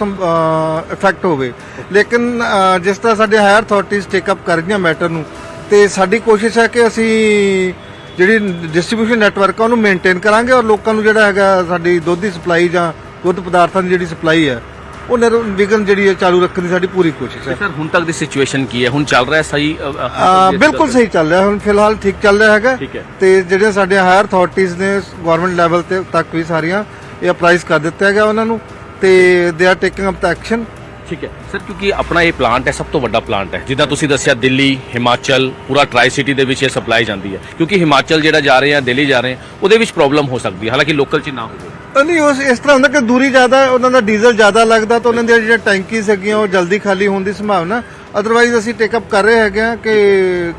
ਇਫੈਕਟ ਹੋਵੇ। ਲੇਕਿਨ ਜਿਸ ਤਰ੍ਹਾਂ ਸਾਡੇ ਹਾਇਰ ਅਥਾਰਟੀਜ਼ ਟੇਕ ਅਪ ਕਰ ਰਹੀਆਂ ਮੈਟਰ ਨੂੰ, ਤੇ ਸਾਡੀ ਕੋਸ਼ਿਸ਼ ਹੈ ਕਿ ਅਸੀਂ ਜਿਹੜੀ ਡਿਸਟ੍ਰੀਬਿਊਸ਼ਨ ਨੈਟਵਰਕ ਆ, ਉਹਨੂੰ ਮੇਨਟੇਨ ਕਰਾਂਗੇ ਔਰ ਲੋਕਾਂ ਨੂੰ ਜਿਹੜਾ ਹੈਗਾ ਸਾਡੀ ਦੁੱਧ ਦੀ ਸਪਲਾਈ ਜਾਂ ਦੁੱਧ ਪਦਾਰਥਾਂ ਦੀ ਜਿਹੜੀ ਸਪਲਾਈ ਹੈ ਉਹ ਨਿਰਵਿਘਨ ਜਿਹੜੀ ਹੈ ਚਾਲੂ ਰੱਖਣ ਦੀ ਸਾਡੀ ਪੂਰੀ ਕੋਸ਼ਿਸ਼ ਹੈ। ਸਰ ਹੁਣ ਤੱਕ ਦੀ ਸਿਚੁਏਸ਼ਨ ਕੀ ਹੈ? ਹੁਣ ਚੱਲ ਰਿਹਾ ਸਹੀ ਅ, ਅ, ਆ, ਬਿਲਕੁਲ ਸਹੀ ਚੱਲ ਰਿਹਾ ਹੁਣ ਫਿਲਹਾਲ ਠੀਕ ਚੱਲ ਰਿਹਾ ਹੈਗਾ। ਠੀਕ ਹੈ। ਤੇ ਜਿਹੜੇ ਸਾਡੇ ਹਾਇਰ ਅਥਾਰਟੀਜ਼ ਨੇ ਗਵਰਨਮੈਂਟ ਲੈਵਲ ਤੇ ਤੱਕ ਵੀ ਸਾਰੀਆਂ ਇਹ ਅਪਰਾਈਜ਼ ਕਰ ਦਿੱਤਾ ਹੈਗਾ ਉਹਨਾਂ ਨੂੰ। ਤੇ they are taking up the action ਠੀਕ ਹੈ। ਸਰ ਕਿਉਂਕਿ ਆਪਣਾ ਇਹ ਪਲਾਂਟ ਹੈ ਸਭ ਤੋਂ ਵੱਡਾ ਪਲਾਂਟ ਹੈ। ਜਿੱਦਾਂ ਤੁਸੀਂ ਦੱਸਿਆ ਦਿੱਲੀ ਹਿਮਾਚਲ ਪੂਰਾ ਟਰਾਈ ਸਿਟੀ ਦੇ ਵਿੱਚ ਇਹ ਸਪਲਾਈ ਜਾਂਦੀ ਹੈ। ਕਿਉਂਕਿ ਹਿਮਾਚਲ ਜਿਹੜਾ ਜਾ ਰਹੇ ਆ ਦਿੱਲੀ ਜਾ ਰਹੇ ਆ ਉਹਦੇ ਵਿੱਚ ਪ੍ਰੋਬਲਮ ਹੋ ਸਕਦੀ ਹੈ। ਹਾਲਾਂਕਿ ਲੋਕਲ 'ਚ ਨਾ ਹੋਵੇ। ਨਹੀਂ ਉਸ ਇਸ ਤਰ੍ਹਾਂ ਹੁੰਦਾ ਕਿ ਦੂਰੀ ਜ਼ਿਆਦਾ ਹੈ, ਉਹਨਾਂ ਦਾ ਡੀਜ਼ਲ ਜ਼ਿਆਦਾ ਲੱਗਦਾ ਤਾਂ ਉਹਨਾਂ ਦੀਆਂ ਜਿਹੜੀਆਂ ਟੈਂਕੀਜ਼ ਹੈਗੀਆਂ ਉਹ ਜਲਦੀ ਖਾਲੀ ਹੋਣ ਦੀ ਸੰਭਾਵਨਾ। ਅਦਰਵਾਈਜ਼ ਅਸੀਂ ਟੇਕ ਅਪ ਕਰ ਰਹੇ ਹੈਗੇ ਆ ਕਿ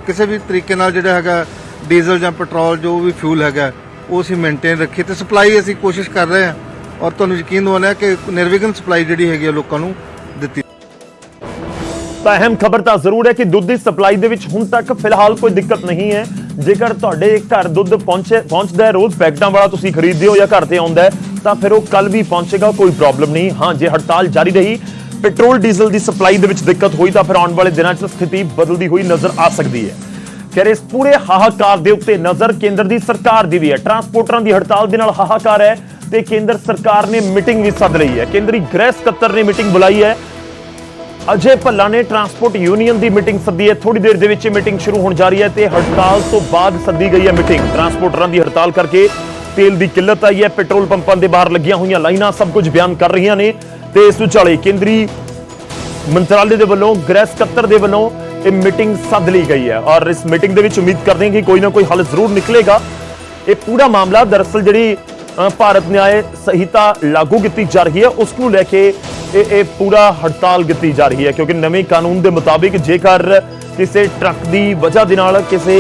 ਕਿਸੇ ਵੀ ਤਰੀਕੇ ਨਾਲ ਜਿਹੜਾ ਹੈਗਾ ਡੀਜ਼ਲ ਜਾਂ ਪੈਟਰੋਲ ਜੋ ਵੀ ਫਿਊਲ ਹੈਗਾ ਉਹ ਅਸੀਂ ਮੇਨਟੇਨ ਰੱਖੀਏ ਤੇ ਸਪਲਾਈ ਅਸੀਂ ਕੋਸ਼ਿਸ਼ ਕਰ ਰਹੇ ਹਾਂ। ਔਰ ਤੁਹਾਨੂੰ ਯਕੀਨ ਹੋਣਾ ਹੈ ਕਿ ਨਿਰਵਿਘਨ ਸਪਲਾਈ ਜਿਹੜੀ ਹੈਗੀ ਆ ਲੋਕਾਂ ਨੂੰ ਦਿੱਤੀ। ਤਾਂ ਅਹਿਮ ਖਬਰ ਤਾਂ ਜ਼ਰੂਰ ਹੈ ਕਿ ਦੁੱਧ ਦੀ ਸਪਲਾਈ ਦੇ ਵਿੱਚ ਹੁਣ ਤੱਕ ਫਿਲਹਾਲ ਕੋਈ ਦਿੱਕਤ ਨਹੀਂ ਹੈ। ਜੇਕਰ ਤੁਹਾਡੇ ਘਰ ਦੁੱਧ ਪਹੁੰਚੇ ਪਹੁੰਚਦਾ ਹੈ, ਰੋਜ਼ ਪੈਕਟਾਂ ਵਾਲਾ ਤੁਸੀਂ ਖਰੀਦਦੇ ਹੋ ਜਾਂ ਘਰ ਤੇ ਆਉਂਦਾ ਤਾਂ ਫਿਰ ਉਹ ਕੱਲ ਵੀ ਪਹੁੰਚੇਗਾ, ਕੋਈ ਪ੍ਰੋਬਲਮ ਨਹੀਂ। ਹਾਂ, ਜੇ ਹੜਤਾਲ ਜਾਰੀ ਰਹੀ, ਪੈਟਰੋਲ, ਡੀਜ਼ਲ ਦੀ ਸਪਲਾਈ ਦੇ ਵਿੱਚ ਦਿੱਕਤ ਹੋਈ, ਤਾਂ ਫਿਰ ਆਉਣ ਵਾਲੇ ਦਿਨਾਂ 'ਚ ਸਥਿਤੀ ਬਦਲਦੀ ਹੋਈ ਨਜ਼ਰ ਆ ਸਕਦੀ ਹੈ। ਖੈਰ, ਇਸ ਪੂਰੇ ਹਾਹਾਕਾਰ ਦੇ ਉੱਤੇ ਨਜ਼ਰ ਕੇਂਦਰ ਦੀ ਸਰਕਾਰ ਦੀ ਵੀ ਹੈ। ਟਰਾਂਸਪੋਰਟਰਾਂ ਦੀ ਹੜਤਾਲ ਦੇ ਨਾਲ ਹਾਹਾਕਾਰ ਹੈ। ਤੇ ਕੇਂਦਰ ਸਰਕਾਰ ਨੇ ਮੀਟਿੰਗ ਵੀ ਸੱਦ ਲਈ ਹੈ। ਕੇਂਦਰੀ ਗ੍ਰਹਿ ਸਕੱਤਰ ਨੇ ਮੀਟਿੰਗ ਬੁਲਾਈ ਹੈ। ਅਜੇ ਭੱਲਾ ਨੇ ਟਰਾਂਸਪੋਰਟ ਯੂਨੀਅਨ ਦੀ ਮੀਟਿੰਗ ਸੱਦੀ ਹੈ। ਥੋੜੀ ਦੇਰ ਦੇ ਵਿੱਚ ਇਹ ਮੀਟਿੰਗ ਸ਼ੁਰੂ ਹੋਣ ਜਾ ਰਹੀ ਹੈ ਤੇ ਹੜਤਾਲ ਤੋਂ ਬਾਅਦ ਸੱਦੀ ਗਈ ਹੈ ਮੀਟਿੰਗ। ਟਰਾਂਸਪੋਰਟਰਾਂ ਦੀ ਹੜਤਾਲ ਕਰਕੇ ਤੇਲ ਦੀ ਕਿੱਲਤ ਆਈ ਹੈ। ਪੈਟਰੋਲ ਪੰਪਾਂ ਦੇ ਬਾਹਰ ਲੱਗੀਆਂ ਹੋਈਆਂ ਲਾਈਨਾਂ ਸਭ ਕੁਝ ਬਿਆਨ ਕਰ ਰਹੀਆਂ ਨੇ ਤੇ ਇਸ ਵਿਚਾਲੇ ਕੇਂਦਰੀ ਮੰਤਰਾਲੇ ਦੇ ਵੱਲੋਂ, ਗ੍ਰਹਿ ਸਕੱਤਰ ਦੇ ਵੱਲੋਂ ਇਹ ਮੀਟਿੰਗ ਸੱਦ ਲਈ ਗਈ ਹੈ। ਔਰ ਇਸ ਮੀਟਿੰਗ ਦੇ ਵਿੱਚ ਉਮੀਦ ਕਰਦੇ ਹਾਂ ਕਿ ਕੋਈ ਨਾ ਕੋਈ ਹੱਲ ਜ਼ਰੂਰ ਨਿਕਲੇਗਾ। ਇਹ ਪੂਰਾ ਮਾਮਲਾ ਦਰਅਸਲ ਜਿਹੜੀ ਭਾਰਤ ਨਿਆਏ ਸੰਹਿਤਾ ਲਾਗੂ ਕੀਤੀ ਜਾ ਰਹੀ ਹੈ। ਉਸ ਨੂੰ ਲੈ ਕੇ ਇਹ ਇਹ ਪੂਰਾ ਹੜਤਾਲ ਕੀਤੀ ਜਾ ਰਹੀ ਹੈ ਕਿਉਂਕਿ ਨਵੇਂ ਕਾਨੂੰਨ ਦੇ ਮੁਤਾਬਿਕ ਜੇਕਰ ਕਿਸੇ ਟਰੱਕ ਦੀ ਵਜ੍ਹਾ ਦੇ ਨਾਲ ਕਿਸੇ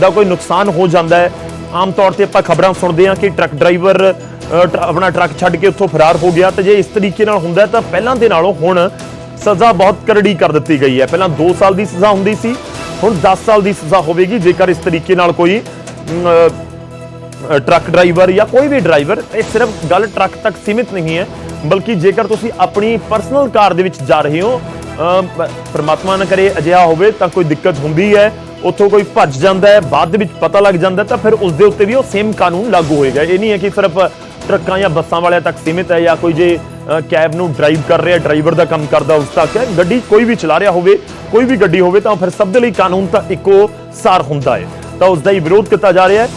ਦਾ ਕੋਈ ਨੁਕਸਾਨ ਹੋ ਜਾਂਦਾ ਹੈ ਆਮ ਤੌਰ ਤੇ ਆਪਾਂ ਖਬਰਾਂ ਸੁਣਦੇ ਹਾਂ ਕਿ ਟਰੱਕ ਡਰਾਈਵਰ ਅ, ਆਪਣਾ ਟਰੱਕ ਛੱਡ ਕੇ ਉੱਥੋਂ ਫਰਾਰ ਹੋ ਗਿਆ। ਤੇ ਜੇ ਇਸ ਤਰੀਕੇ ਨਾਲ ਹੁੰਦਾ ਤਾਂ ਪਹਿਲਾਂ ਦੇ ਨਾਲੋਂ ਹੁਣ ਸਜ਼ਾ ਬਹੁਤ ਕਰੜੀ ਕਰ ਦਿੱਤੀ ਗਈ ਹੈ। ਪਹਿਲਾਂ 2 ਸਾਲ ਦੀ ਸਜ਼ਾ ਹੁੰਦੀ ਸੀ ਹੁਣ 10 ਸਾਲ ਦੀ ਸਜ਼ਾ ਹੋਵੇਗੀ। ਜੇਕਰ ਇਸ ਤਰੀਕੇ ਨਾਲ ਕੋਈ ਟਰੱਕ ਡਰਾਈਵਰ ਜਾਂ ਕੋਈ ਵੀ ਡਰਾਈਵਰ, ਇਹ ਸਿਰਫ ਗੱਲ ਟਰੱਕ ਤੱਕ ਸੀਮਿਤ ਨਹੀਂ ਹੈ, ਬਲਕਿ ਜੇਕਰ ਤੁਸੀਂ ਆਪਣੀ ਪਰਸਨਲ ਕਾਰ ਦੇ ਵਿੱਚ ਜਾ ਰਹੇ ਹੋ ਪਰਮਾਤਮਾ ਨਾ ਕਰੇ, ਅਜਿਹਾ ਹੋਵੇ ਤਾਂ ਕੋਈ ਦਿੱਕਤ ਹੁੰਦੀ ਹੈ, ਉੱਥੋਂ ਕੋਈ ਭੱਜ ਜਾਂਦਾ ਹੈ, ਬਾਅਦ ਦੇ ਵਿੱਚ ਪਤਾ ਲੱਗ ਜਾਂਦਾ ਤਾਂ ਫਿਰ ਉਸ ਦੇ ਉੱਤੇ ਵੀ ਉਹ ਸੇਮ ਕਾਨੂੰਨ ਲਾਗੂ ਹੋਏਗਾ। ਇਹ ਨਹੀਂ ਹੈ ਕਿ ਸਿਰਫ ਟਰੱਕਾਂ ਜਾਂ ਬੱਸਾਂ ਵਾਲਿਆਂ ਤੱਕ ਸੀਮਿਤ ਹੈ ਜਾਂ ਕੋਈ ਜੇ ਕੈਬ ਨੂੰ ਡਰਾਈਵ ਕਰ ਰਿਹਾ, ਡਰਾਈਵਰ ਦਾ ਕੰਮ ਕਰਦਾ ਉਸ ਤੱਕ ਹੈ, ਗੱਡੀ ਕੋਈ ਵੀ ਚਲਾ ਰਿਹਾ ਹੋਵੇ, ਕੋਈ ਵੀ ਗੱਡੀ ਹੋਵੇ ਤਾਂ ਫਿਰ ਸਭ ਦੇ ਲਈ ਕਾਨੂੰਨ ਤਾਂ ਇੱਕੋ ਸਾਰ ਹੁੰਦਾ ਹੈ। ਤਾਂ ਉਸ ਦਾ ਹੀ ਵਿਰੋਧ ਕੀਤਾ ਜਾ ਰਿਹਾ ਹੈ।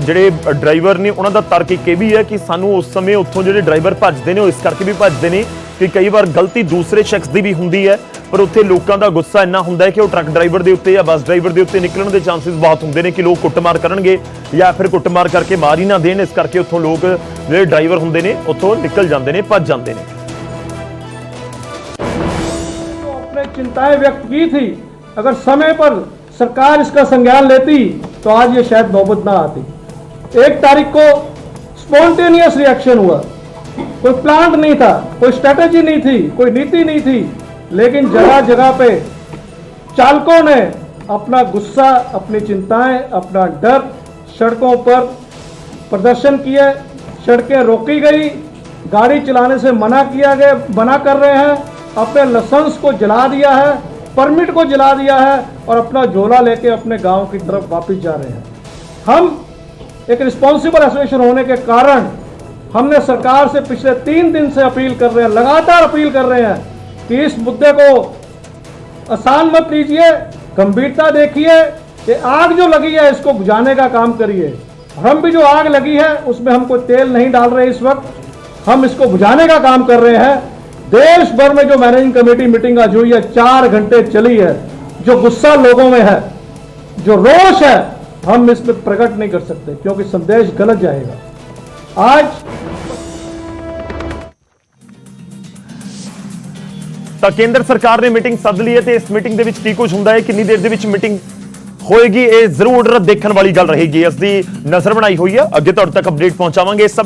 ਜਿਹੜੇ ਡਰਾਈਵਰ ਨੇ ਉਹਨਾਂ ਦਾ ਤਰਕ ਇੱਕ ਇਹ ਵੀ ਹੈ ਕਿ ਸਾਨੂੰ ਉਸ ਸਮੇਂ ਉੱਥੋਂ ਜਿਹੜੇ ਡਰਾਈਵਰ ਭੱਜਦੇ ਨੇ ਉਹ ਇਸ ਕਰਕੇ ਵੀ ਭੱਜਦੇ ਨੇ ਕਿ ਕਈ ਵਾਰ ਗਲਤੀ ਦੂਸਰੇ ਸ਼ਖਸ ਦੀ ਵੀ ਹੁੰਦੀ ਹੈ ਪਰ ਉੱਥੇ ਲੋਕਾਂ ਦਾ ਗੁੱਸਾ ਇੰਨਾ ਹੁੰਦਾ ਹੈ ਕਿ ਉਹ ਟਰੱਕ ਡਰਾਈਵਰ ਦੇ ਉੱਤੇ ਜਾਂ ਬੱਸ ਡਰਾਈਵਰ ਦੇ ਉੱਤੇ ਨਿਕਲਣ ਦੇ ਚਾਂਸਸ ਬਹੁਤ ਹੁੰਦੇ ਨੇ ਕਿ ਲੋਕ ਕੁੱਟਮਾਰ ਕਰਨਗੇ ਜਾਂ ਫਿਰ ਕੁੱਟਮਾਰ ਕਰਕੇ ਮਾਰ ਹੀ ਨਾ ਦੇਣ ਇਸ ਕਰਕੇ ਉੱਥੋਂ ਲੋਕ ਜਿਹੜੇ ਡਰਾਈਵਰ ਹੁੰਦੇ ਨੇ ਉੱਥੋਂ ਨਿਕਲ ਜਾਂਦੇ ਨੇ ਭੱਜ ਜਾਂਦੇ ਨੇ अपने चिंताएं व्यक्त की थी अगर समय पर सरकार इसका संज्ञान लेती तो आज ये शायद नौबत ना आती। एक तारीख को स्पॉन्टेनियस रिएक्शन हुआ। कोई प्लांट नहीं था, कोई स्ट्रेटेजी नहीं थी, कोई नीति नहीं थी, लेकिन जगह जगह पे चालकों ने अपना गुस्सा, अपनी चिंताएँ, अपना डर सड़कों पर प्रदर्शन किए सड़कें रोकी गई, गाड़ी चलाने से मना किया गया, मना कर रहे हैं, अपने लाइसेंस को जला दिया है परमिट को जला दिया है और अपना झोला लेके अपने गाँव की तरफ़ वापस जा रहे हैं। हम एक रिस्पॉन्सिबल एसोसिएशन होने के कारण हमने सरकार से पिछले तीन दिन से अपील कर रहे हैं, लगातार अपील कर रहे हैं कि इस मुद्दे को आसान मत लीजिए, गंभीरता देखिए कि आग जो लगी है इसको बुझाने का काम करिए। हम भी जो आग लगी है, उसमें हम कोई तेल नहीं डाल रहे इस वक्त। हम इसको बुझाने का काम कर रहे हैं। देश भर में जो मैनेजिंग कमेटी मीटिंग आज हुई है चार घंटे चली है जो गुस्सा लोगों में है जो रोष है हम इसमें प्रकट नहीं कर सकते क्योंकि संदेश गलत जाएगा आज ਤਾਂ ਕੇਂਦਰ ਸਰਕਾਰ ਨੇ ਮੀਟਿੰਗ ਸੱਦ ਲਈ ਹੈ ਤੇ ਇਸ ਮੀਟਿੰਗ ਦੇ ਵਿੱਚ ਕੀ ਕੁਝ ਹੁੰਦਾ ਹੈ ਕਿੰਨੀ ਦੇਰ ਦੇ ਵਿੱਚ ਮੀਟਿੰਗ ਹੋਏਗੀ ਇਹ ਜ਼ਰੂਰ ਦੇਖਣ ਵਾਲੀ ਗੱਲ ਰਹੇਗੀ ਇਸ ਦੀ ਨਜ਼ਰ ਬਣਾਈ ਹੋਈ ਹੈ ਅੱਗੇ ਤੁਹਾਡੇ ਤੱਕ ਅਪਡੇਟ ਪਹੁੰਚਾਵਾਂਗੇ ਇਸ ਸਭ